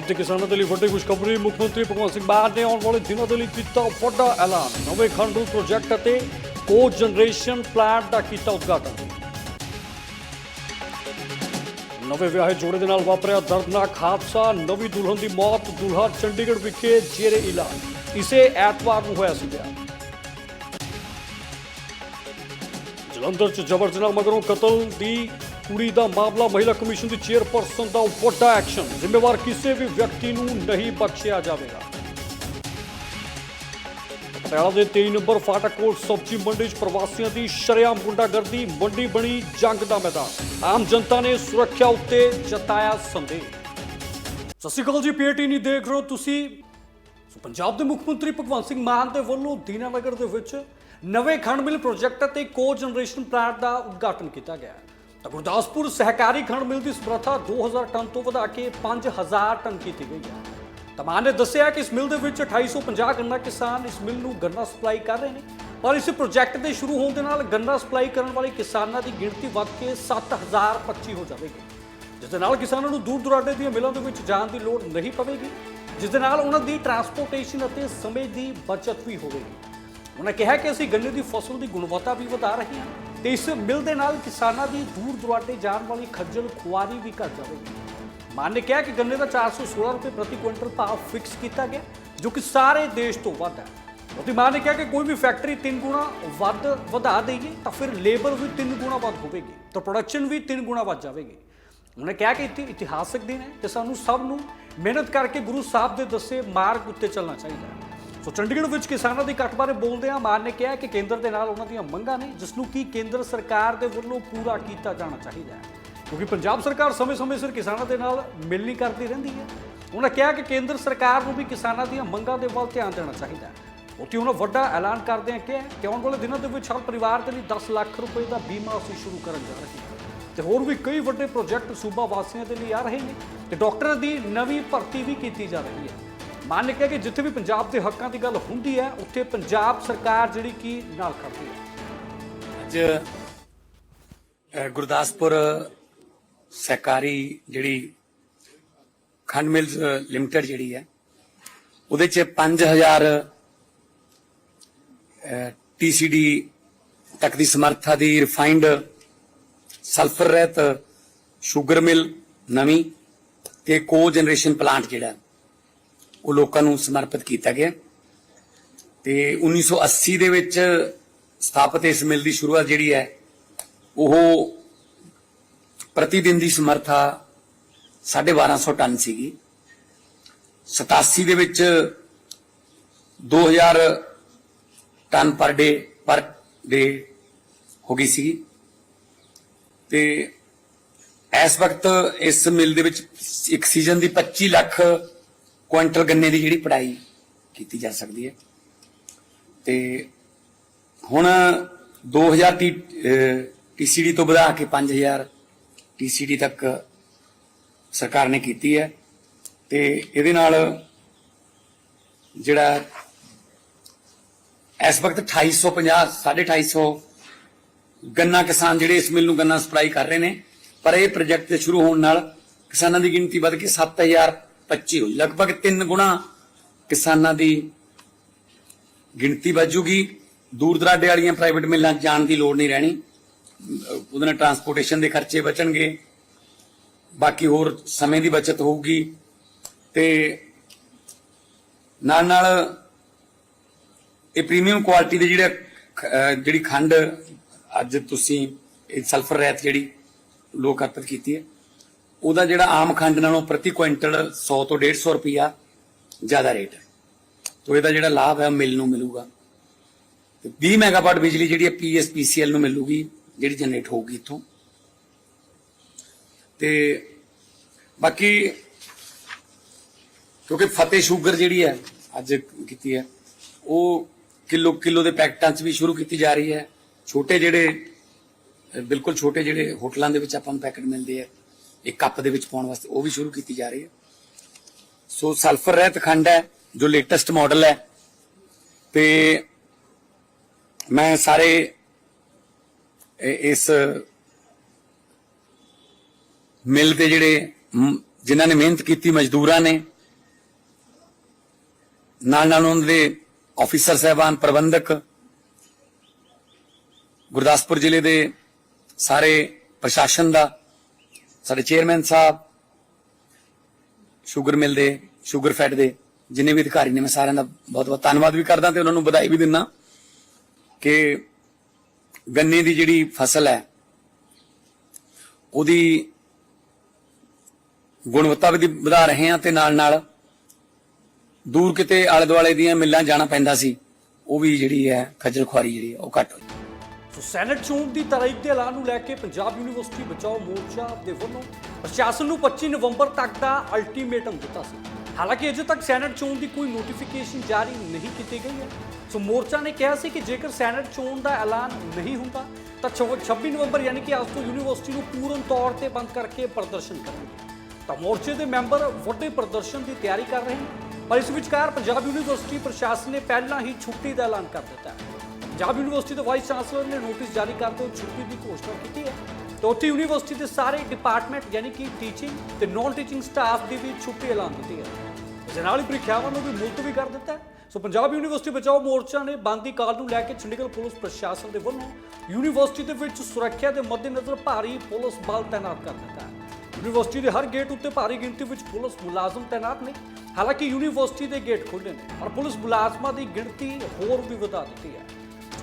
ਪੰਜਾਬ ਦੇ ਕਿਸਾਨਾਂ ਦੇ ਲਈ ਵੱਡੀ ਖੁਸ਼ਖਬਰੀ, ਮੁੱਖ ਮੰਤਰੀ ਭਗਵੰਤ ਸਿੰਘ ਮਾਨ ਨੇ ਆਉਣ ਵਾਲੇ ਦਿਨਾਂ ਦੇ ਲਈ ਕੀਤਾ ਵੱਡਾ ਐਲਾਨ। ਨਵੇਂ ਖੰਡੂ ਪ੍ਰੋਜੈਕਟ ਅਤੇ ਕੋ ਜਨਰੇਸ਼ਨ ਪਲਾਂਟ ਦਾ ਕੀਤਾ ਉਦਘਾਟਨ। ਨਵੇਂ ਵਿਆਹੇ ਜੋੜੇ ਦੇ ਨਾਲ ਵਾਪਰਿਆ ਦਰਦਨਾਕ ਹਾਦਸਾ, ਨਵੀਂ ਦੁਲਹਨ ਦੀ ਮੌਤ ਦੁਲਹਾ ਚੰਡੀਗੜ੍ਹ ਵਿਖੇ ਜੇਰੇ ਇਲਾਜ। ਇਸੇ ਐਤਵਾਰ ਨੂੰ ਹੋਇਆ ਸੀ ਵਿਆਹ। ਜਲੰਧਰ ਚ ਜਬਰ ਜਨਾਹ ਮਗਰੋਂ ਕਤਲ ਦੀ ਕੁੜੀ ਦਾ ਮਾਮਲਾ ਮਹਿਲਾ ਕਮਿਸ਼ਨ ਦੀ ਚੇਅਰਪਰਸਨ ਦਾ ਵੱਡਾ ਐਕਸ਼ਨ। ਜ਼ਿੰਮੇਵਾਰ ਕਿਸੇ ਵੀ ਵਿਅਕਤੀ ਨੂੰ ਨਹੀਂ ਬਖਸ਼ਿਆ ਜਾਵੇਗਾ। ਪਟਿਆਲਾ ਦੇ 23 ਨੰਬਰ ਫਾਟਕ ਕੋਲ ਸਬਜ਼ੀ ਮੰਡੀ 'ਚ ਪ੍ਰਵਾਸੀਆਂ ਦੀ ਸ਼ਰੇਆਮ ਗੁੰਡਾਗਰਦੀ, ਮੰਡੀ ਬਣੀ ਜੰਗ ਦਾ ਮੈਦਾਨ। ਆਮ ਜਨਤਾ ਨੇ ਸੁਰੱਖਿਆ ਉੱਤੇ ਜਤਾਇਆ ਸੰਦੇਹ ਸਤਿ ਸ਼੍ਰੀ ਅਕਾਲ ਜੀ ਪੀਏਟੀ ਨਹੀਂ ਦੇਖ ਰਹੇ ਹੋ ਤੁਸੀਂ। ਸੋ ਪੰਜਾਬ ਦੇ ਮੁੱਖ ਮੰਤਰੀ ਭਗਵੰਤ ਸਿੰਘ ਮਾਨ ਦੇ ਵੱਲੋਂ ਦੀਨਾਨਗਰ ਦੇ ਵਿੱਚ ਨਵੇਂ ਖੰਡ ਮਿਲ ਪ੍ਰੋਜੈਕਟ ਅਤੇ ਕੋ ਜਨਰੇਸ਼ਨ ਪਲਾਂਟ ਦਾ ਉਦਘਾਟਨ ਕੀਤਾ ਗਿਆ ਤਾਂ ਗੁਰਦਾਸਪੁਰ ਸਹਿਕਾਰੀ ਖੰਡ ਮਿਲ ਦੀ ਸਮਰੱਥਾ 2000 ਟਨ ਤੋਂ ਵਧਾ ਕੇ 5000 ਟਨ ਕੀਤੀ ਗਈ ਹੈ। ਤਾਂ ਮਾਨ ਨੇ ਦੱਸਿਆ ਕਿ ਇਸ ਮਿਲ ਦੇ ਵਿੱਚ 2850 ਗੰਨਾ ਕਿਸਾਨ ਇਸ ਮਿਲ ਨੂੰ ਗੰਨਾ ਸਪਲਾਈ ਕਰ ਰਹੇ ਨੇ। ਪਰ ਇਸ ਪ੍ਰੋਜੈਕਟ ਦੇ ਸ਼ੁਰੂ ਹੋਣ ਦੇ ਨਾਲ ਗੰਨਾ ਸਪਲਾਈ ਕਰਨ ਵਾਲੇ ਕਿਸਾਨਾਂ ਦੀ ਗਿਣਤੀ ਵੱਧ ਕੇ 7025 ਹੋ ਜਾਵੇਗੀ। ਜਿਸ ਦੇ ਨਾਲ ਕਿਸਾਨਾਂ ਨੂੰ ਦੂਰ ਦੁਰਾਡੇ ਦੀਆਂ ਮਿਲਾਂ ਦੇ ਵਿੱਚ ਜਾਣ ਦੀ ਲੋੜ ਨਹੀਂ ਪਵੇਗੀ। ਜਿਸ ਦੇ ਨਾਲ ਉਹਨਾਂ ਦੀ ਟਰਾਂਸਪੋਰਟੇਸ਼ਨ ਅਤੇ ਸਮੇਂ ਦੀ ਬਚਤ ਵੀ ਹੋਵੇਗੀ। ਉਹਨਾਂ ਕਿਹਾ ਕਿ ਅਸੀਂ ਗੰਨੇ ਦੀ ਫਸਲ ਦੀ ਗੁਣਵੱਤਾ ਵੀ ਵਧਾ ਰਹੇ ਹਾਂ। ਤੇ ਇਸ ਮਿਲ ਦੇ ਨਾਲ ਕਿਸਾਨਾਂ ਦੀ ਦੂਰ ਦੁਰਾਡੇ ਜਾਣ ਵਾਲੀ ਖੱਜਲ ਖੁਆਰੀ ਵੀ ਘਟ ਜਾਵੇਗੀ। ਮਾਨ ਨੇ ਕਿਹਾ ਕਿ ਗੰਨੇ ਦਾ 416 ਰੁਪਏ ਪ੍ਰਤੀ ਕੁਇੰਟਲ ਭਾਅ ਫਿਕਸ ਕੀਤਾ ਗਿਆ, ਜੋ ਕਿ ਸਾਰੇ ਦੇਸ਼ ਤੋਂ ਵੱਧ ਹੈ। ਉਤੀ ਮਾਨ ਨੇ ਕਿਹਾ ਕਿ ਕੋਈ ਵੀ ਫੈਕਟਰੀ ਤਿੰਨ ਗੁਣਾ ਵੱਧ ਵਧਾ ਦੇਗੀ ਤਾਂ ਫਿਰ ਲੇਬਰ ਵੀ ਤਿੰਨ ਗੁਣਾ ਵੱਧ ਹੋਵੇਗੀ, ਤਾਂ ਪ੍ਰੋਡਕਸ਼ਨ ਵੀ ਤਿੰਨ ਗੁਣਾ ਵੱਧ ਜਾਵੇਗੀ। ਉਹਨੇ ਕਿਹਾ ਕਿ ਇਤੀ ਇਤਿਹਾਸਕ ਦਿਨ ਹੈ ਤੇ ਸਾਨੂੰ ਸਭ ਨੂੰ ਮਿਹਨਤ ਕਰਕੇ ਗੁਰੂ ਸਾਹਿਬ ਦੇ ਦੱਸੇ ਮਾਰਗ ਉੱਤੇ ਚੱਲਣਾ ਚਾਹੀਦਾ ਹੈ। ਸੋ ਚੰਡੀਗੜ੍ਹ ਵਿੱਚ ਕਿਸਾਨਾਂ ਦੀ ਕੱਟ ਬਾਰੇ ਬੋਲਦਿਆਂ ਮਾਨ ਨੇ ਕਿਹਾ ਕਿ ਕੇਂਦਰ ਦੇ ਨਾਲ ਉਹਨਾਂ ਦੀਆਂ ਮੰਗਾਂ ਨੇ, ਜਿਸ ਨੂੰ ਕੀ ਕੇਂਦਰ ਸਰਕਾਰ ਦੇ ਵੱਲੋਂ ਪੂਰਾ ਕੀਤਾ ਜਾਣਾ ਚਾਹੀਦਾ ਹੈ। ਕਿਉਂਕਿ ਪੰਜਾਬ ਸਰਕਾਰ ਸਮੇਂ-ਸਮੇਂ ਸਿਰ ਕਿਸਾਨਾਂ ਦੇ ਨਾਲ ਮਿਲਣੀ ਕਰਦੀ ਰਹਿੰਦੀ ਹੈ। ਉਹਨਾਂ ਕਿਹਾ ਕਿ ਕੇਂਦਰ ਸਰਕਾਰ ਨੂੰ ਵੀ ਕਿਸਾਨਾਂ ਦੀਆਂ ਮੰਗਾਂ ਦੇ ਵੱਲ ਧਿਆਨ ਦੇਣਾ ਚਾਹੀਦਾ ਹੈ। ਉੱਥੇ ਉਹਨਾਂ ਵੱਡਾ ਐਲਾਨ ਕਰਦਿਆਂ ਕਿਹਾ ਕਿ ਆਉਣ ਵਾਲੇ ਦਿਨਾਂ ਦੇ ਵਿੱਚ ਹਰ ਪਰਿਵਾਰ ਦੇ ਲਈ 10 ਲੱਖ ਰੁਪਏ ਦਾ ਬੀਮਾ ਅਸੀਂ ਸ਼ੁਰੂ ਕਰਨ ਜਾ ਰਹੇ ਹਾਂ। ਤੇ ਹੋਰ ਵੀ ਕਈ ਵੱਡੇ ਪ੍ਰੋਜੈਕਟ ਸੂਬਾ ਵਾਸੀਆਂ ਦੇ ਲਈ ਆ ਰਹੇ ਨੇ ਤੇ ਡਾਕਟਰਾਂ ਦੀ ਨਵੀਂ ਭਰਤੀ ਵੀ ਕੀਤੀ ਜਾ ਰਹੀ ਹੈ। ਮਾਨ ਨੇ ਕਿਹਾ ਕਿ ਜਿੱਥੇ ਵੀ ਪੰਜਾਬ ਦੇ ਹੱਕਾਂ ਦੀ ਗੱਲ ਹੁੰਦੀ ਹੈ, ਉੱਥੇ ਪੰਜਾਬ ਸਰਕਾਰ ਜਿਹੜੀ ਕਿ ਨਾਲ ਖੜਦੀ ਹੈ। ਅੱਜ ਗੁਰਦਾਸਪੁਰ ਸਹਿਕਾਰੀ ਜਿਹੜੀ ਖੰਡ ਮਿਲਸ ਲਿਮਟਿਡ ਜਿਹੜੀ ਹੈ, ਉਹਦੇ ਚ 5000 ਟੀਸੀਡੀ ਤੱਕ ਦੀ ਸਮਰੱਥਾ ਦੀ ਰਿਫਾਈਨਡ ਸਲਫਰ ਰਹਿਤ ਸ਼ੂਗਰ ਮਿਲ ਨਵੀਂ ਤੇ ਕੋ ਜਨਰੇਸ਼ਨ ਪਲਾਂਟ ਜਿਹੜਾ ਉਹ ਲੋਕਾਂ ਨੂੰ ਸਮਰਪਿਤ ਕੀਤਾ ਗਿਆ। ਤੇ 1980 ਦੇ ਵਿੱਚ ਸਥਾਪਿਤ ਇਸ ਮਿਲ ਦੀ ਸ਼ੁਰੂਆਤ ਜਿਹੜੀ ਹੈ, ਉਹ ਪ੍ਰਤੀ ਦਿਨ ਦੀ ਸਮਰੱਥਾ 1250 ਟਨ ਸੀਗੀ। 87 ਦੇ ਵਿੱਚ 2000 ਟਨ ਪਰ ਡੇ ਪਰ ਡੇ ਹੋ ਗਈ ਸੀ ਤੇ ਇਸ ਵਕਤ ਇਸ ਮਿਲ ਦੇ ਵਿੱਚ ਇੱਕ ਸੀਜ਼ਨ ਦੀ 25 ਲੱਖ ਕੁਇੰਟਲ ਗੰਨੇ ਦੀ ਜਿਹੜੀ ਪੜਾਈ ਕੀਤੀ ਜਾ ਸਕਦੀ ਹੈ। ਤੇ ਹੁਣ 2000 ਟੀਸੀਡੀ ਤੋਂ ਵਧਾ ਕੇ 5000 ਟੀਸੀਡੀ ਤੱਕ ਸਰਕਾਰ ਨੇ ਕੀਤੀ ਹੈ। ਤੇ ਇਹਦੇ ਨਾਲ ਜਿਹੜਾ ਇਸ ਵਕਤ 2850 250 ਗੰਨਾ ਕਿਸਾਨ ਜਿਹੜੇ ਇਸ ਮਿਲ ਨੂੰ ਗੰਨਾ ਸਪਲਾਈ ਕਰ ਰਹੇ ਨੇ। ਪਰ ਇਹ ਪ੍ਰੋਜੈਕਟ ਦੇ ਸ਼ੁਰੂ ਹੋਣ ਨਾਲ ਕਿਸਾਨਾਂ ਦੀ ਗਿਣਤੀ ਵੱਧ ਕੇ 7025 ਹੋਈ। ਲਗਭਗ 3 ਗੁਣਾ ਕਿਸਾਨਾਂ ਦੀ ਗਿਣਤੀ ਵੱਜੂਗੀ। ਦੂਰ ਦਰਾਡੇ ਵਾਲੀਆਂ ਪ੍ਰਾਈਵੇਟ ਮਿਲਾਂ 'ਚ ਜਾਣ ਦੀ ਲੋੜ ਨਹੀਂ ਰਹਿਣੀ। ਉਹਦੇ ਨਾਲ ਟਰਾਂਸਪੋਰਟੇਸ਼ਨ ਦੇ ਖਰਚੇ ਬਚਣਗੇ। ਬਾਕੀ ਹੋਰ ਸਮੇਂ ਦੀ ਬਚਤ ਹੋਊਗੀ। ਤੇ ਨਾਲ ਨਾਲ ਇਹ ਪ੍ਰੀਮੀਅਮ ਕੁਆਲਿਟੀ ਦੇ ਜਿਹੜੇ ਜਿਹੜੀ ਖੰਡ ਅੱਜ ਤੁਸੀਂ, ਇਹ ਸਲਫਰ ਰਹਿਤ ਜਿਹੜੀ ਲੋਕ ਅਰਪਿਤ ਕੀਤੀ ਹੈ ਉਹਦਾ ਜਿਹੜਾ ਆਮ ਖੰਡ ਨਾਲੋਂ ਪ੍ਰਤੀ ਕੁਇੰਟਲ 100 ਤੋਂ 150 ਰੁਪਿਆ ਜ਼ਿਆਦਾ ਰੇਟ ਹੈ। ਤੋ ਇਹਦਾ ਜਿਹੜਾ ਲਾਭ ਹੈ ਉਹ ਮਿਲ ਨੂੰ ਮਿਲੂਗਾ। ਤੇ 20 ਮੈਗਾਵਾਟ ਬਿਜਲੀ ਜਿਹੜੀ ਹੈ ਪੀਐਸਪੀਸੀਐਲ ਨੂੰ ਮਿਲੂਗੀ, ਜਿਹੜੀ ਜਨਰੇਟ ਹੋਊਗੀ ਇੱਥੋਂ। ਤੇ ਬਾਕੀ ਕਿਉਂਕਿ ਫਤਿਹ ਸ਼ੂਗਰ ਜਿਹੜੀ ਹੈ, ਅੱਜ ਕੀਤੀ ਹੈ, ਉਹ ਕਿਲੋ ਕਿਲੋ ਦੇ ਪੈਕਟਾਂ 'ਚ ਵੀ ਸ਼ੁਰੂ ਕੀਤੀ ਜਾ ਰਹੀ ਹੈ। ਛੋਟੇ ਜਿਹੜੇ, ਬਿਲਕੁਲ ਛੋਟੇ ਜਿਹੜੇ ਹੋਟਲਾਂ ਦੇ ਵਿੱਚ ਆਪਾਂ ਨੂੰ ਪੈਕਟ ਮਿਲਦੇ ਆ ਇੱਕ ਕੱਪ ਦੇ ਵਿੱਚ ਪਾਉਣ ਵਾਸਤੇ, ਉਹ ਵੀ ਸ਼ੁਰੂ ਕੀਤੀ ਜਾ ਰਹੀ ਹੈ। ਸੋ ਸਲਫਰ ਰਹਿਤ ਖੰਡ ਹੈ, ਜੋ ਲੇਟੈਸਟ ਮਾਡਲ ਹੈ। ਤੇ ਮੈਂ ਸਾਰੇ ਇਸ ਮਿਲ ਦੇ ਜਿਹੜੇ ਜਿਨ੍ਹਾਂ ਨੇ ਮਿਹਨਤ ਕੀਤੀ, ਮਜ਼ਦੂਰਾਂ ਨੇ ਨਾਲ ਨਾਲ ਉਹਨਾਂ ਦੇ ਆਫੀਸਰ ਸਹਿਬਾਨ, ਪ੍ਰਬੰਧਕ, ਗੁਰਦਾਸਪੁਰ ਜ਼ਿਲ੍ਹੇ ਦੇ ਸਾਰੇ ਪ੍ਰਸ਼ਾਸਨ ਦਾ ਸਾਡੇ ਚੇਅਰਮੈਨ ਸਾਹਿਬ ਸ਼ੂਗਰ ਮਿਲ ਦੇ ਸ਼ੂਗਰ ਫੈਟ ਦੇ, ਜਿੰਨੇ ਵੀ ਅਧਿਕਾਰੀ ਨੇ, ਮੈਂ ਸਾਰਿਆਂ ਦਾ ਬਹੁਤ ਬਹੁਤ ਧੰਨਵਾਦ ਵੀ ਕਰਦਾ ਤੇ ਉਹਨਾਂ ਨੂੰ ਵਧਾਈ ਵੀ ਦਿੰਦਾ ਕਿ ਗੰਨੇ ਦੀ ਜਿਹੜੀ ਫਸਲ ਹੈ, ਉਹਦੀ ਗੁਣਵੱਤਾ ਵੀ ਵਧਾ ਰਹੇ ਹਾਂ ਤੇ ਨਾਲ ਨਾਲ ਦੂਰ ਕਿਤੇ ਆਲੇ ਦੁਆਲੇ ਦੀਆਂ ਮਿੱਲਾਂ ਜਾਣਾ ਪੈਂਦਾ ਸੀ, ਉਹ ਵੀ ਜਿਹੜੀ ਹੈ ਖੱਜਲ ਖੁਆਰੀ ਜਿਹੜੀ ਹੈ, ਉਹ ਘੱਟ ਹੋਈ। ਸੋ ਸੈਨੇਟ ਚੋਣ ਦੀ ਤਾਰੀਖ ਦੇ ਐਲਾਨ ਨੂੰ ਲੈ ਕੇ ਪੰਜਾਬ ਯੂਨੀਵਰਸਿਟੀ ਬਚਾਓ ਮੋਰਚਾ ਦੇ ਵੱਲੋਂ ਪ੍ਰਸ਼ਾਸਨ ਨੂੰ 25 ਨਵੰਬਰ ਤੱਕ ਦਾ ਅਲਟੀਮੇਟਮ ਦਿੱਤਾ ਸੀ। ਹਾਲਾਂਕਿ ਅਜੇ ਤੱਕ ਸੈਨੇਟ ਚੋਣ ਦੀ ਕੋਈ ਨੋਟੀਫਿਕੇਸ਼ਨ ਜਾਰੀ ਨਹੀਂ ਕੀਤੀ ਗਈ ਹੈ। ਸੋ ਮੋਰਚਾ ਨੇ ਕਿਹਾ ਸੀ ਕਿ ਜੇਕਰ ਸੈਨੇਟ ਚੋਣ ਦਾ ਐਲਾਨ ਨਹੀਂ ਹੁੰਦਾ, ਤਾਂ ਛ- 26 ਨਵੰਬਰ ਯਾਨੀ ਕਿ ਅੱਜ ਤੋਂ ਯੂਨੀਵਰਸਿਟੀ ਨੂੰ ਪੂਰਨ ਤੌਰ ਤੇ ਬੰਦ ਕਰਕੇ ਪ੍ਰਦਰਸ਼ਨ ਕਰਨਗੇ। ਤਾਂ ਮੋਰਚੇ ਦੇ ਮੈਂਬਰ ਵੱਡੇ ਪ੍ਰਦਰਸ਼ਨ ਦੀ ਤਿਆਰੀ ਕਰ ਰਹੇ ਨੇ ਪਰ ਇਸ ਵਿਚਕਾਰ ਪੰਜਾਬ ਯੂਨੀਵਰਸਿਟੀ ਪ੍ਰਸ਼ਾਸਨ ਨੇ ਪਹਿਲਾਂ ਹੀ ਛੁੱਟੀ ਦਾ ਐਲਾਨ ਕਰ ਦਿੱਤਾ ਹੈ। ਪੰਜਾਬ ਯੂਨੀਵਰਸਿਟੀ ਦੇ ਵਾਈਸ ਚਾਂਸਲਰ ਨੇ ਨੋਟਿਸ ਜਾਰੀ ਕਰਦੇ ਹੋਏ ਛੁੱਟੀ ਦੀ ਘੋਸ਼ਣਾ ਕੀਤੀ ਹੈ। ਤੇ ਉੱਥੇ ਯੂਨੀਵਰਸਿਟੀ ਦੇ ਸਾਰੇ ਡਿਪਾਰਟਮੈਂਟ ਯਾਨੀ ਕਿ ਟੀਚਿੰਗ ਤੇ ਨਾਨ ਟੀਚਿੰਗ ਸਟਾਫ ਦੀ ਵੀ ਛੁੱਟੀ ਐਲਾਨ ਦਿੱਤੀ ਹੈ। ਇਸ ਨਾਲ ਹੀ ਪ੍ਰੀਖਿਆਵਾਂ ਨੂੰ ਵੀ ਮੁਲਤਵੀ ਕਰ ਦਿੱਤਾ ਹੈ। ਸੋ ਪੰਜਾਬ ਯੂਨੀਵਰਸਿਟੀ ਬਚਾਓ ਮੋਰਚਾ ਨੇ ਬੰਦ ਦੀ ਕਾਲ ਨੂੰ ਲੈ ਕੇ ਚੰਡੀਗੜ੍ਹ ਪੁਲਿਸ ਪ੍ਰਸ਼ਾਸਨ ਦੇ ਵੱਲੋਂ ਯੂਨੀਵਰਸਿਟੀ ਦੇ ਵਿੱਚ ਸੁਰੱਖਿਆ ਦੇ ਮੱਦੇਨਜ਼ਰ ਭਾਰੀ ਪੁਲਿਸ ਬਲ ਤਾਇਨਾਤ ਕਰ ਦਿੱਤਾ ਹੈ। ਯੂਨੀਵਰਸਿਟੀ ਦੇ ਹਰ ਗੇਟ ਉੱਤੇ ਭਾਰੀ ਗਿਣਤੀ ਵਿੱਚ ਪੁਲਿਸ ਮੁਲਾਜ਼ਮ ਤਾਇਨਾਤ ਨੇ। ਹਾਲਾਂਕਿ ਯੂਨੀਵਰਸਿਟੀ ਦੇ ਗੇਟ ਖੁੱਲ੍ਹੇ ਨੇ, ਪਰ ਪੁਲਿਸ ਮੁਲਾਜ਼ਮਾਂ ਦੀ ਗਿਣਤੀ ਹੋਰ ਵੀ ਵਧਾ ਦਿੱਤੀ ਹੈ।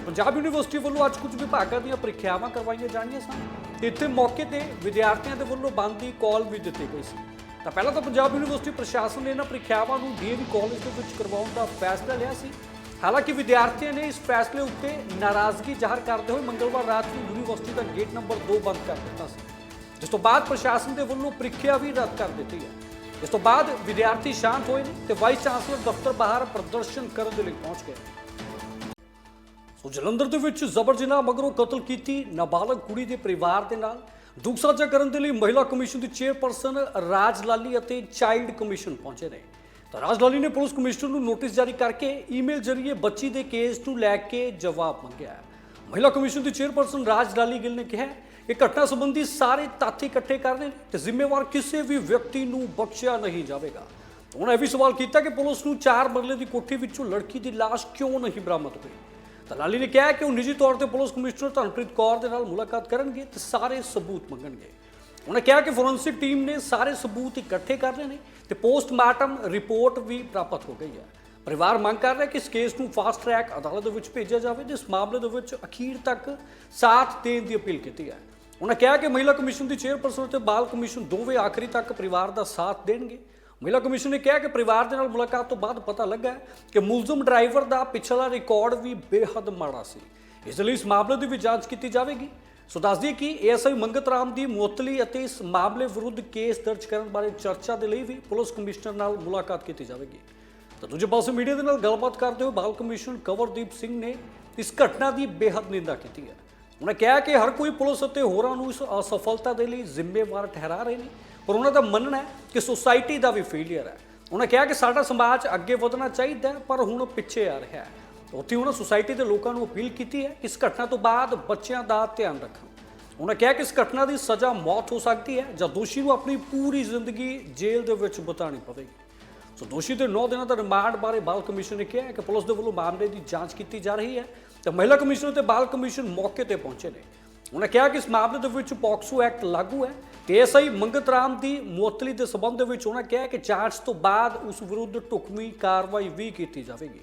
ਪੰਜਾਬ ਯੂਨੀਵਰਸਿਟੀ ਵੱਲੋਂ ਅੱਜ ਕੁਝ ਵਿਭਾਗਾਂ ਦੀਆਂ ਪ੍ਰੀਖਿਆਵਾਂ ਕਰਵਾਈਆਂ ਜਾਣੀਆਂ ਸਨ। ਤੇ ਇੱਥੇ ਮੌਕੇ ਤੇ ਵਿਦਿਆਰਥੀਆਂ ਦੇ ਵੱਲੋਂ ਬੰਦ ਦੀ ਕਾਲ ਵੀ ਦਿੱਤੀ ਗਈ ਸੀ। ਤਾਂ ਪਹਿਲਾਂ ਤਾਂ ਪੰਜਾਬ ਯੂਨੀਵਰਸਿਟੀ ਪ੍ਰਸ਼ਾਸਨ ਨੇ ਇਹਨਾਂ ਪ੍ਰੀਖਿਆਵਾਂ ਨੂੰ ਡੀਏਵੀ ਕਾਲਜ ਦੇ ਵਿੱਚ ਕਰਵਾਉਣ ਦਾ ਫੈਸਲਾ ਲਿਆ ਸੀ। ਹਾਲਾਂਕਿ ਵਿਦਿਆਰਥੀਆਂ ਨੇ ਇਸ ਫੈਸਲੇ ਉੱਤੇ ਨਾਰਾਜ਼ਗੀ ਜ਼ਾਹਰ ਕਰਦੇ ਹੋਏ ਮੰਗਲਵਾਰ ਰਾਤ ਨੂੰ ਯੂਨੀਵਰਸਿਟੀ ਦਾ ਗੇਟ ਨੰਬਰ 2 ਬੰਦ ਕਰ ਦਿੱਤਾ ਸੀ। ਜਿਸ ਤੋਂ ਬਾਅਦ ਪ੍ਰਸ਼ਾਸਨ ਦੇ ਵੱਲੋਂ ਪ੍ਰੀਖਿਆ ਵੀ ਰੱਦ ਕਰ ਦਿੱਤੀ ਹੈ। ਇਸ ਤੋਂ ਬਾਅਦ ਵਿਦਿਆਰਥੀ ਸ਼ਾਂਤ ਹੋਏ ਨੇ ਤੇ ਵਾਈਸ ਚਾਂਸਲਰ ਦਫ਼ਤਰ ਬਾਹਰ ਪ੍ਰਦਰਸ਼ਨ ਕਰਨ ਦੇ ਲਈ ਪਹੁੰਚ ਗਏ। ਸੋ ਜਲੰਧਰ ਦੇ ਵਿੱਚ ਜ਼ਬਰ ਜਨਾਹ ਮਗਰੋਂ ਕਤਲ ਕੀਤੀ, ਨਾਬਾਲਗ ਕੁੜੀ ਦੇ ਪਰਿਵਾਰ ਦੇ ਨਾਲ। ਦੁੱਖ ਸਾਂਝਾ ਕਰਨ ਦੇ ਲਈ ਮਹਿਲਾ ਕਮਿਸ਼ਨ ਦੀ ਚੇਅਰਪਰਸਨ ਰਾਜ ਲਾਲੀ ਅਤੇ ਚਾਈਲਡ ਕਮਿਸ਼ਨ ਪਹੁੰਚੇ ਨੇ। ਤਾਂ ਰਾਜ ਲਾਲੀ ਨੇ ਪੁਲਿਸ ਕਮਿਸ਼ਨਰ ਨੂੰ ਨੋਟਿਸ ਜਾਰੀ ਕਰਕੇ ਈਮੇਲ ਜ਼ਰੀਏ ਬੱਚੀ ਦੇ ਕੇਸ ਨੂੰ ਲੈ ਕੇ ਜਵਾਬ ਮੰਗਿਆ। ਮਹਿਲਾ ਕਮਿਸ਼ਨ ਦੀ ਚੇਅਰਪਰਸਨ ਰਾਜ ਲਾਲੀ ਗਿੱਲ ਨੇ ਕਿਹਾ ਇਹ ਘਟਨਾ ਸੰਬੰਧੀ ਸਾਰੇ ਤੱਥ ਇਕੱਠੇ ਕਰਨੇ ਨੇ ਤੇ ਜ਼ਿੰਮੇਵਾਰ ਕਿਸੇ ਵੀ ਵਿਅਕਤੀ ਨੂੰ ਬਖਸ਼ਿਆ ਨਹੀਂ ਜਾਵੇਗਾ। ਉਹਨਾਂ ਇਹ ਵੀ ਸਵਾਲ ਕੀਤਾ ਕਿ ਪੁਲਿਸ ਨੂੰ ਚਾਰ ਮਰਲੇ ਦੀ ਕੋਠੀ ਵਿੱਚੋਂ ਲੜਕੀ ਦੀ ਲਾਸ਼ ਕਿਉਂ ਨਹੀਂ ਬਰਾਮਦ ਹੋਈ? ਤਾਂ ਲਾਲੀ ਨੇ ਕਿਹਾ ਕਿ ਉਹ ਨਿੱਜੀ ਤੌਰ ਤੇ ਪੁਲਿਸ ਕਮਿਸ਼ਨਰ ਧਨਪ੍ਰੀਤ ਕੌਰ ਦੇ ਨਾਲ ਮੁਲਾਕਾਤ ਕਰਨਗੇ ਤੇ ਸਾਰੇ ਸਬੂਤ ਮੰਗਣਗੇ। ਉਹਨੇ ਕਿਹਾ ਕਿ ਫੋਰੈਂਸਿਕ ਟੀਮ ਨੇ ਸਾਰੇ ਸਬੂਤ ਇਕੱਠੇ ਕਰ ਲਏ ਨੇ ਤੇ ਪੋਸਟਮਾਰਟਮ ਰਿਪੋਰਟ ਵੀ ਪ੍ਰਾਪਤ ਹੋ ਗਈ ਹੈ। ਪਰਿਵਾਰ ਮੰਗ ਕਰ ਰਿਹਾ ਕਿ ਇਸ ਕੇਸ ਨੂੰ ਫਾਸਟ ਟਰੈਕ ਅਦਾਲਤ ਦੇ ਵਿੱਚ ਭੇਜਿਆ ਜਾਵੇ ਜਿਸ ਮਾਮਲੇ ਦੇ ਵਿੱਚ ਅਖੀਰ ਤੱਕ ਸਾਥ ਦੇਣ ਦੀ ਅਪੀਲ ਕੀਤੀ ਹੈ। ਉਹਨਾਂ ਕਿਹਾ ਕਿ ਮਹਿਲਾ ਕਮਿਸ਼ਨ ਦੀ ਚੇਅਰਪਰਸਨ ਅਤੇ ਬਾਲ ਕਮਿਸ਼ਨ ਦੋਵੇਂ ਆਖਰੀ ਤੱਕ ਪਰਿਵਾਰ ਦਾ ਸਾਥ ਦੇਣਗੇ। ਮਹਿਲਾ ਕਮਿਸ਼ਨ ਨੇ ਕਿਹਾ ਕਿ ਪਰਿਵਾਰ ਦੇ ਨਾਲ ਮੁਲਾਕਾਤ ਤੋਂ ਬਾਅਦ ਪਤਾ ਲੱਗਾ ਕਿ ਮੁਲਜ਼ਮ ਡਰਾਈਵਰ ਦਾ ਪਿਛਲਾ ਰਿਕਾਰਡ ਵੀ ਬੇਹੱਦ ਮਾੜਾ ਸੀ। ਇਸ ਲਈ ਇਸ ਮਾਮਲੇ ਦੀ ਵੀ ਜਾਂਚ ਕੀਤੀ ਜਾਵੇਗੀ। ਸੋ ਦੱਸ ਦਈਏ ਕਿ ਏਐਸਆਈ ਮੰਗਤ ਰਾਮ ਦੀ ਮੁਅਤਲੀ ਅਤੇ ਇਸ ਮਾਮਲੇ ਵਿਰੁੱਧ ਕੇਸ ਦਰਜ ਕਰਨ ਬਾਰੇ ਚਰਚਾ ਦੇ ਲਈ ਵੀ ਪੁਲਿਸ ਕਮਿਸ਼ਨਰ ਨਾਲ ਮੁਲਾਕਾਤ ਕੀਤੀ ਜਾਵੇਗੀ। ਤਾਂ ਦੂਜੇ ਪਾਸੇ ਮੀਡੀਆ ਦੇ ਨਾਲ ਗੱਲਬਾਤ ਕਰਦੇ ਹੋਏ ਬਾਲ ਕਮਿਸ਼ਨਰ ਕਵਰਦੀਪ ਸਿੰਘ ਨੇ ਇਸ ਘਟਨਾ ਦੀ ਬੇਹੱਦ ਨਿੰਦਾ ਕੀਤੀ ਹੈ। ਉਹਨਾਂ ਕਿਹਾ ਕਿ ਹਰ ਕੋਈ ਪੁਲਿਸ ਅਤੇ ਹੋਰਾਂ ਨੂੰ ਇਸ ਅਸਫਲਤਾ ਦੇ ਲਈ ਜ਼ਿੰਮੇਵਾਰ ਠਹਿਰਾ ਰਹੇ ਨੇ। ਪਰ ਉਹਨਾਂ ਦਾ ਮੰਨਣਾ ਹੈ ਕਿ ਸੋਸਾਇਟੀ ਦਾ ਵੀ ਫੇਲਿਅਰ ਹੈ। ਉਹਨਾਂ ਕਿਹਾ ਕਿ ਸਾਡਾ ਸਮਾਜ ਅੱਗੇ ਵਧਣਾ ਚਾਹੀਦਾ ਪਰ ਹੁਣ ਪਿੱਛੇ ਆ ਰਿਹਾ ਹੈ। ਉੱਥੇ ਉਹਨਾਂ ਸੁਸਾਇਟੀ ਦੇ ਲੋਕਾਂ ਨੂੰ ਅਪੀਲ ਕੀਤੀ ਹੈ ਕਿ ਇਸ ਘਟਨਾ ਤੋਂ ਬਾਅਦ ਬੱਚਿਆਂ ਦਾ ਧਿਆਨ ਰੱਖਣ। ਉਹਨਾਂ ਕਿਹਾ ਕਿ ਇਸ ਘਟਨਾ ਦੀ ਸਜ਼ਾ ਮੌਤ ਹੋ ਸਕਦੀ ਹੈ ਜਾਂ ਦੋਸ਼ੀ ਨੂੰ ਆਪਣੀ ਪੂਰੀ ਜ਼ਿੰਦਗੀ ਜੇਲ੍ਹ ਦੇ ਵਿੱਚ ਬਿਤਾਉਣੀ ਪਵੇਗੀ। ਸੋ ਦੋਸ਼ੀ ਦੇ 9 ਦਿਨਾਂ ਦਾ ਰਿਮਾਂਡ ਬਾਰੇ ਬਾਲ ਕਮਿਸ਼ਨ ਨੇ ਕਿਹਾ ਕਿ ਪੁਲਿਸ ਦੇ ਵੱਲੋਂ ਮਾਮਲੇ ਦੀ ਜਾਂਚ ਕੀਤੀ ਜਾ ਰਹੀ ਹੈ ਤੇ ਮਹਿਲਾ ਕਮਿਸ਼ਨ ਤੇ ਬਾਲ ਕਮਿਸ਼ਨ ਮੌਕੇ ਤੇ ਪਹੁੰਚੇ ਨੇ। ਉਹਨਾਂ ਕਿਹਾ ਕਿ ਇਸ ਮਾਮਲੇ ਦੇ ਵਿੱਚ ਪੌਕਸੋ ਐਕਟ ਲਾਗੂ ਹੈ ਤੇ ਐਸਆਈ ਮੰਗਤ ਰਾਮ ਦੀ ਮੁਅੱਤਲੀ ਦੇ ਸਬੰਧ ਵਿੱਚ ਉਹਨਾਂ ਕਿਹਾ ਕਿ ਜਾਂਚ ਤੋਂ ਬਾਅਦ ਉਸ ਵਿਰੁੱਧ ਢੁਕਵੀਂ ਕਾਰਵਾਈ ਵੀ ਕੀਤੀ ਜਾਵੇਗੀ।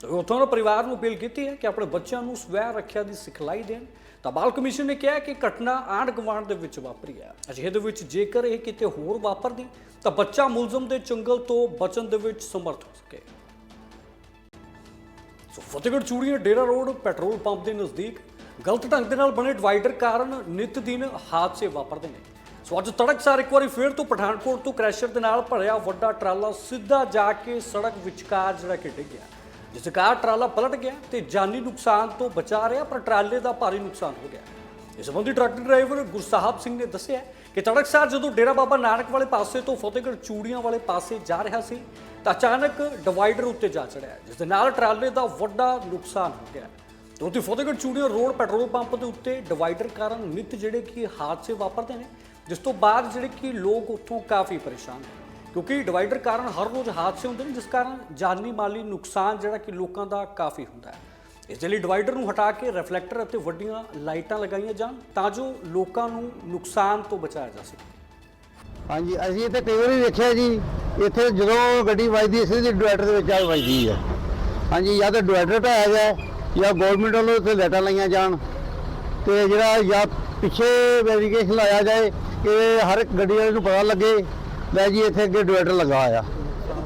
ਤੇ ਉੱਥੋਂ ਦੇ ਪਰਿਵਾਰ ਨੂੰ ਅਪੀਲ ਕੀਤੀ ਹੈ ਕਿ ਆਪਣੇ ਬੱਚਿਆਂ ਨੂੰ ਸਵੈ ਰੱਖਿਆ ਦੀ ਸਿਖਲਾਈ ਦੇਣ। ਤਾਂ ਬਾਲ ਕਮਿਸ਼ਨ ਨੇ ਕਿਹਾ ਕਿ ਘਟਨਾ ਆਂਢ ਗੁਆਂਢ ਦੇ ਵਿੱਚ ਵਾਪਰੀ ਹੈ। ਅਜਿਹੇ ਦੇ ਵਿੱਚ ਜੇਕਰ ਇਹ ਕਿਤੇ ਹੋਰ ਵਾਪਰਦੀ, ਤਾਂ ਬੱਚਾ ਮੁਲਜ਼ਮ ਦੇ ਚੰਗਲ ਤੋਂ ਬਚਣ ਦੇ ਵਿੱਚ ਸਮਰਥ ਹੋ ਸਕੇ। ਸੋ ਫਤਿਹਗੜ੍ਹ ਚੂੜੀਆਂ ਡੇਰਾ ਰੋਡ ਪੈਟਰੋਲ ਪੰਪ ਦੇ ਨਜ਼ਦੀਕ ਗਲਤ ਢੰਗ ਦੇ ਨਾਲ ਬਣੇ ਡਿਵਾਈਡਰ ਕਾਰਨ ਨਿਤ ਦਿਨ ਹਾਦਸੇ ਵਾਪਰਦੇ ਨੇ। ਸੋ ਅੱਜ ਤੜਕਸਾਰ ਇੱਕ ਵਾਰੀ ਫੇਰ ਤੋਂ ਪਠਾਨਕੋਟ ਤੋਂ ਕ੍ਰੈਸ਼ਰ ਦੇ ਨਾਲ ਭਰਿਆ ਵੱਡਾ ਟਰਾਲਾ ਸਿੱਧਾ ਜਾ ਕੇ ਸੜਕ ਵਿਚਕਾਰ ਜਿਹੜਾ ਕਿ ਡਿੱਗ ਗਿਆ। ਜਿਸ ਕਾਰ ਟਰਾਲਾ ਪਲਟ ਗਿਆ ਤੇ ਜਾਨੀ ਨੁਕਸਾਨ ਤੋਂ ਬਚਾ ਰਿਹਾ, ਪਰ ਟਰਾਲੇ ਦਾ ਭਾਰੀ ਨੁਕਸਾਨ ਹੋ ਗਿਆ। ਇਸ ਸੰਬੰਧੀ ਟਰੱਕ ਡਰਾਈਵਰ ਗੁਰਸਾਹਿਬ ਸਿੰਘ ਨੇ ਦੱਸਿਆ ਕਿ ਤੜਕਸਾਰ ਜਦੋਂ ਡੇਰਾ ਬਾਬਾ ਨਾਨਕ ਵਾਲੇ ਪਾਸੇ ਤੋਂ ਫਤਿਹਗੜ੍ਹ ਚੂੜੀਆਂ ਵਾਲੇ ਪਾਸੇ ਜਾ ਰਿਹਾ ਸੀ, ਤਾਂ ਅਚਾਨਕ ਡਿਵਾਈਡਰ ਉੱਤੇ ਜਾ ਚੜਿਆ, ਜਿਸ ਦੇ ਨਾਲ ਟਰਾਲੇ ਦਾ ਵੱਡਾ ਨੁਕਸਾਨ ਹੋ ਗਿਆ। ਤੇ ਉੱਥੇ Fatehgarh Churian road petrol pump ਦੇ ਉੱਤੇ ਡਿਵਾਈਡਰ ਕਾਰਨ ਨਿਤ ਜਿਹੜੇ ਕਿ ਹਾਦਸੇ ਵਾਪਰਦੇ ਨੇ ਜਿਸ ਤੋਂ ਬਾਅਦ ਜਿਹੜੇ ਕਿ ਲੋਕ ਉੱਥੋਂ ਕਾਫੀ ਪਰੇਸ਼ਾਨ ਨੇ। ਕਿਉਂਕਿ ਡਿਵਾਈਡਰ ਕਾਰਨ ਹਰ ਰੋਜ਼ ਹਾਦਸੇ ਹੁੰਦੇ ਨੇ, ਜਿਸ ਕਾਰਨ ਜਾਨੀ ਮਾਲੀ ਨੁਕਸਾਨ ਜਿਹੜਾ ਕਿ ਲੋਕਾਂ ਦਾ ਕਾਫੀ ਹੁੰਦਾ ਹੈ। ਇਸ ਦੇ ਲਈ ਡਿਵਾਈਡਰ ਨੂੰ ਹਟਾ ਕੇ ਰਿਫਲੈਕਟਰ ਅਤੇ ਵੱਡੀਆਂ ਲਾਈਟਾਂ ਲਗਾਈਆਂ ਜਾਣ ਤਾਂ ਜੋ ਲੋਕਾਂ ਨੂੰ ਨੁਕਸਾਨ ਤੋਂ ਬਚਾਇਆ ਜਾ ਸਕੇ। ਹਾਂਜੀ, ਅਸੀਂ ਇੱਥੇ ਕਈ ਵਾਰੀ ਦੇਖਿਆ ਜੀ, ਇੱਥੇ ਜਦੋਂ ਗੱਡੀ ਵੱਜਦੀ ਇਸ ਸਿੱਧੀ ਡਿਵਾਈਡਰ ਦੇ ਵਿੱਚ ਆ ਵੱਜਦੀ ਹੈ। ਹਾਂਜੀ, ਜਾਂ ਤਾਂ ਡਿਵਾਈਡਰ ਢਾਇਆ ਜਾਏ ਜਾਂ ਗਵਰਨਮੈਂਟ ਵੱਲੋਂ ਇੱਥੇ ਲਾਈਟਾਂ ਲਾਈਆਂ ਜਾਣ, ਤੇ ਜਿਹੜਾ ਜਾਂ ਪਿੱਛੇ ਵੈਰੀਫਿਕੇਸ਼ਨ ਲਾਇਆ ਜਾਏ ਕਿ ਹਰ ਇੱਕ ਗੱਡੀ ਵਾਲੇ ਨੂੰ ਪਤਾ ਲੱਗੇ ਲੈ ਜੀ ਇੱਥੇ ਅੱਗੇ ਡਿਵਾਈਡਰ ਲੱਗਾ ਆ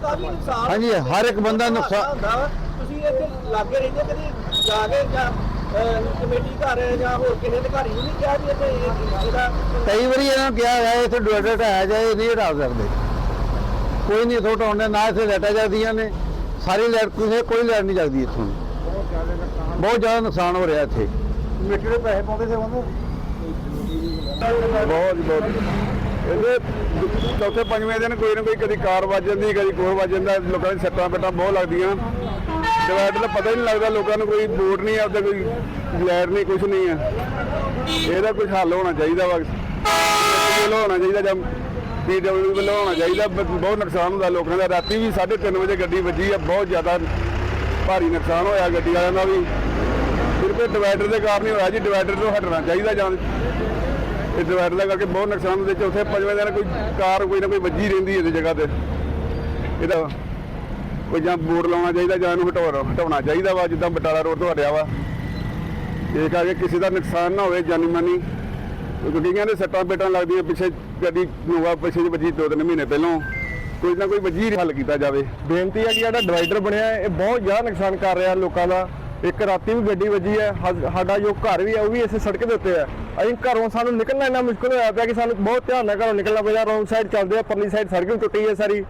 ਕਾਫੀ ਨੁਕਸਾਨ ਹਾਂਜੀ ਹਰ ਇੱਕ ਬੰਦਾ ਨੁਕਸਾਨ ਹੁੰਦਾ ਵਾ। ਤੁਸੀਂ ਇੱਥੇ ਲਾਗੇ ਰਹਿੰਦੇ ਕਦੀ ਜਾ ਕੇ ਜਾਂ ਅਹ, ਕਮੇਟੀ ਘਰ ਜਾਂ ਹੋਰ ਕਿਸੇ ਅਧਿਕਾਰੀ ਨੂੰ ਨਹੀਂ ਕਿਹਾ ਵੀ ਇੱਥੇ ਇਹ- ਇਹਦਾ ਕਈ ਵਾਰੀ ਇਹਨਾਂ ਨੂੰ ਕਿਹਾ ਹੈ ਇੱਥੇ ਡਿਵਾਈਡਰ ਢਾਇਆ ਜਾਏ ਨਹੀਂ ਹਟਾ ਸਕਦੇ। ਕੋਈ ਨਹੀਂ ਇੱਥੋਂ ਹਟਾਉਂਦੇ ਨਾ ਇੱਥੇ ਲਾਈਟਾਂ ਜਗਦੀਆਂ ਨੇ। ਸਾਰੀ ਲਾਈਟ ਕਿਸੇ ਕੋਈ ਲਾਈਟ ਨਹੀਂ ਜਗਦੀ ਇੱਥੋਂ। ਬਹੁਤ ਜ਼ਿਆਦਾ ਨੁਕਸਾਨ ਹੋ ਰਿਹਾ ਇੱਥੇ। ਮਿੱਟੀ ਦੇ ਪੈਸੇ ਪਾਉਂਦੇ ਸੀ ਬਹੁਤ ਜੀ, ਬਹੁਤ। ਇਹਦੇ ਚੌਥੇ ਪੰਜਵੇਂ ਦਿਨ ਕੋਈ ਨਾ ਕੋਈ ਕਦੀ ਕਾਰ ਵੱਜ ਜਾਂਦੀ ਕਦੀ ਕੋਰ ਵੱਜ ਜਾਂਦਾ ਲੋਕਾਂ ਦੀ ਸੱਟਾਂ ਪੱਟਾਂ ਬਹੁਤ ਲੱਗਦੀਆਂ। ਡਿਵਾਈਡਰ ਦਾ ਪਤਾ ਹੀ ਨਹੀਂ ਲੱਗਦਾ ਲੋਕਾਂ ਨੂੰ ਕੋਈ ਬੋਰਡ ਨਹੀਂ ਆਪਦਾ ਕੋਈ ਲਾਈਟ ਨਹੀਂ ਕੁਝ ਨਹੀਂ ਹੈ ਇਹਦਾ ਕੁਝ ਹੱਲ ਹੋਣਾ ਚਾਹੀਦਾ ਵਾ। ਵੱਲੋਂ ਹੋਣਾ ਚਾਹੀਦਾ ਜਾਂ ਪੀਡਬਲਯੂ ਵੱਲੋਂ ਹੋਣਾ ਚਾਹੀਦਾ ਬਹੁਤ ਨੁਕਸਾਨ ਹੁੰਦਾ ਲੋਕਾਂ ਦਾ। ਰਾਤੀ ਵੀ 3:30 ਵਜੇ ਗੱਡੀ ਵੱਜੀ ਆ ਬਹੁਤ ਜ਼ਿਆਦਾ ਭਾਰੀ ਨੁਕਸਾਨ ਹੋਇਆ ਗੱਡੀ ਵਾਲਿਆਂ ਦਾ ਵੀ। ਸਿਰਫ ਡਿਵਾਈਡਰ ਦੇ ਕਾਰਨ ਹੀ ਹੋਇਆ ਜੀ ਡਿਵਾਈਡਰ ਤੋਂ ਹਟਣਾ ਚਾਹੀਦਾ ਜਾਂ ਇਹ ਡਿਵਾਈਡਰ ਦਾ ਕਰਕੇ ਬਹੁਤ ਨੁਕਸਾਨ ਹੁੰਦੇ ਉੱਥੇ ਪੰਜਵੇਂ ਦਿਨ ਕੋਈ ਕਾਰ ਕੋਈ ਨਾ ਕੋਈ ਵੱਜੀ ਰਹਿੰਦੀ ਇਹਦੀ ਜਗ੍ਹਾ ਤੇ। ਇਹਦਾ ਕੋਈ ਜਾਂ ਬੋਰਡ ਲਾਉਣਾ ਚਾਹੀਦਾ ਜਾਂ ਇਹਨੂੰ ਹਟਾਉਣਾ ਹਟਾਉਣਾ ਚਾਹੀਦਾ ਵਾ, ਜਿੱਦਾਂ ਬਟਾਲਾ ਰੋਡ ਤੋਂ ਹਟਿਆ ਵਾ। ਇਹ ਕਰਕੇ ਕਿਸੇ ਦਾ ਨੁਕਸਾਨ ਨਾ ਹੋਵੇ, ਜਾਨੀ ਮਾਨੀ। ਕਿਉਂਕਿ ਕਹਿੰਦੇ, ਸੱਟਾਂ ਪੇਟਾਂ ਲੱਗਦੀਆਂ ਪਿੱਛੇ ਗੱਡੀ ਨੂਆ ਪਿੱਛੇ ਜਿਹੀ ਵੱਜੀ ਦੋ ਤਿੰਨ ਮਹੀਨੇ ਪਹਿਲਾਂ। ਕੋਈ ਨਾ ਕੋਈ ਵੱਜੀ ਹੱਲ ਕੀਤਾ ਜਾਵੇ। ਬੇਨਤੀ ਹੈ ਕਿ ਜਿਹੜਾ ਡਿਵਾਈਡਰ ਬਣਿਆ ਇਹ ਬਹੁਤ ਜ਼ਿਆਦਾ ਨੁਕਸਾਨ ਕਰ ਰਿਹਾ ਲੋਕਾਂ ਦਾ। ਇੱਕ ਰਾਤੀ ਵੀ ਗੱਡੀ ਵੱਜੀ ਹੈ ਸਾਡਾ ਜੋ ਘਰ ਵੀ ਹੈ ਉਹ ਵੀ ਇਸੇ ਸੜਕ ਦੇ ਉੱਤੇ ਹੈ ਅਸੀਂ ਘਰੋਂ ਸਾਨੂੰ ਨਿਕਲਣਾ ਇੰਨਾ ਮੁਸ਼ਕਲ ਹੋਇਆ ਪਿਆ ਕਿ ਸਾਨੂੰ ਬਹੁਤ ਧਿਆਨ ਨਾਲ ਘਰੋਂ ਨਿਕਲਣਾ ਪਿਆ। ਰੋਂਗ ਸਾਈਡ ਚੱਲਦੇ ਆ, ਪਰਲੀ ਸਾਈਡ ਸੜਕ ਵੀ ਟੁੱਟੀ ਹੈ ਸਾਰੀ।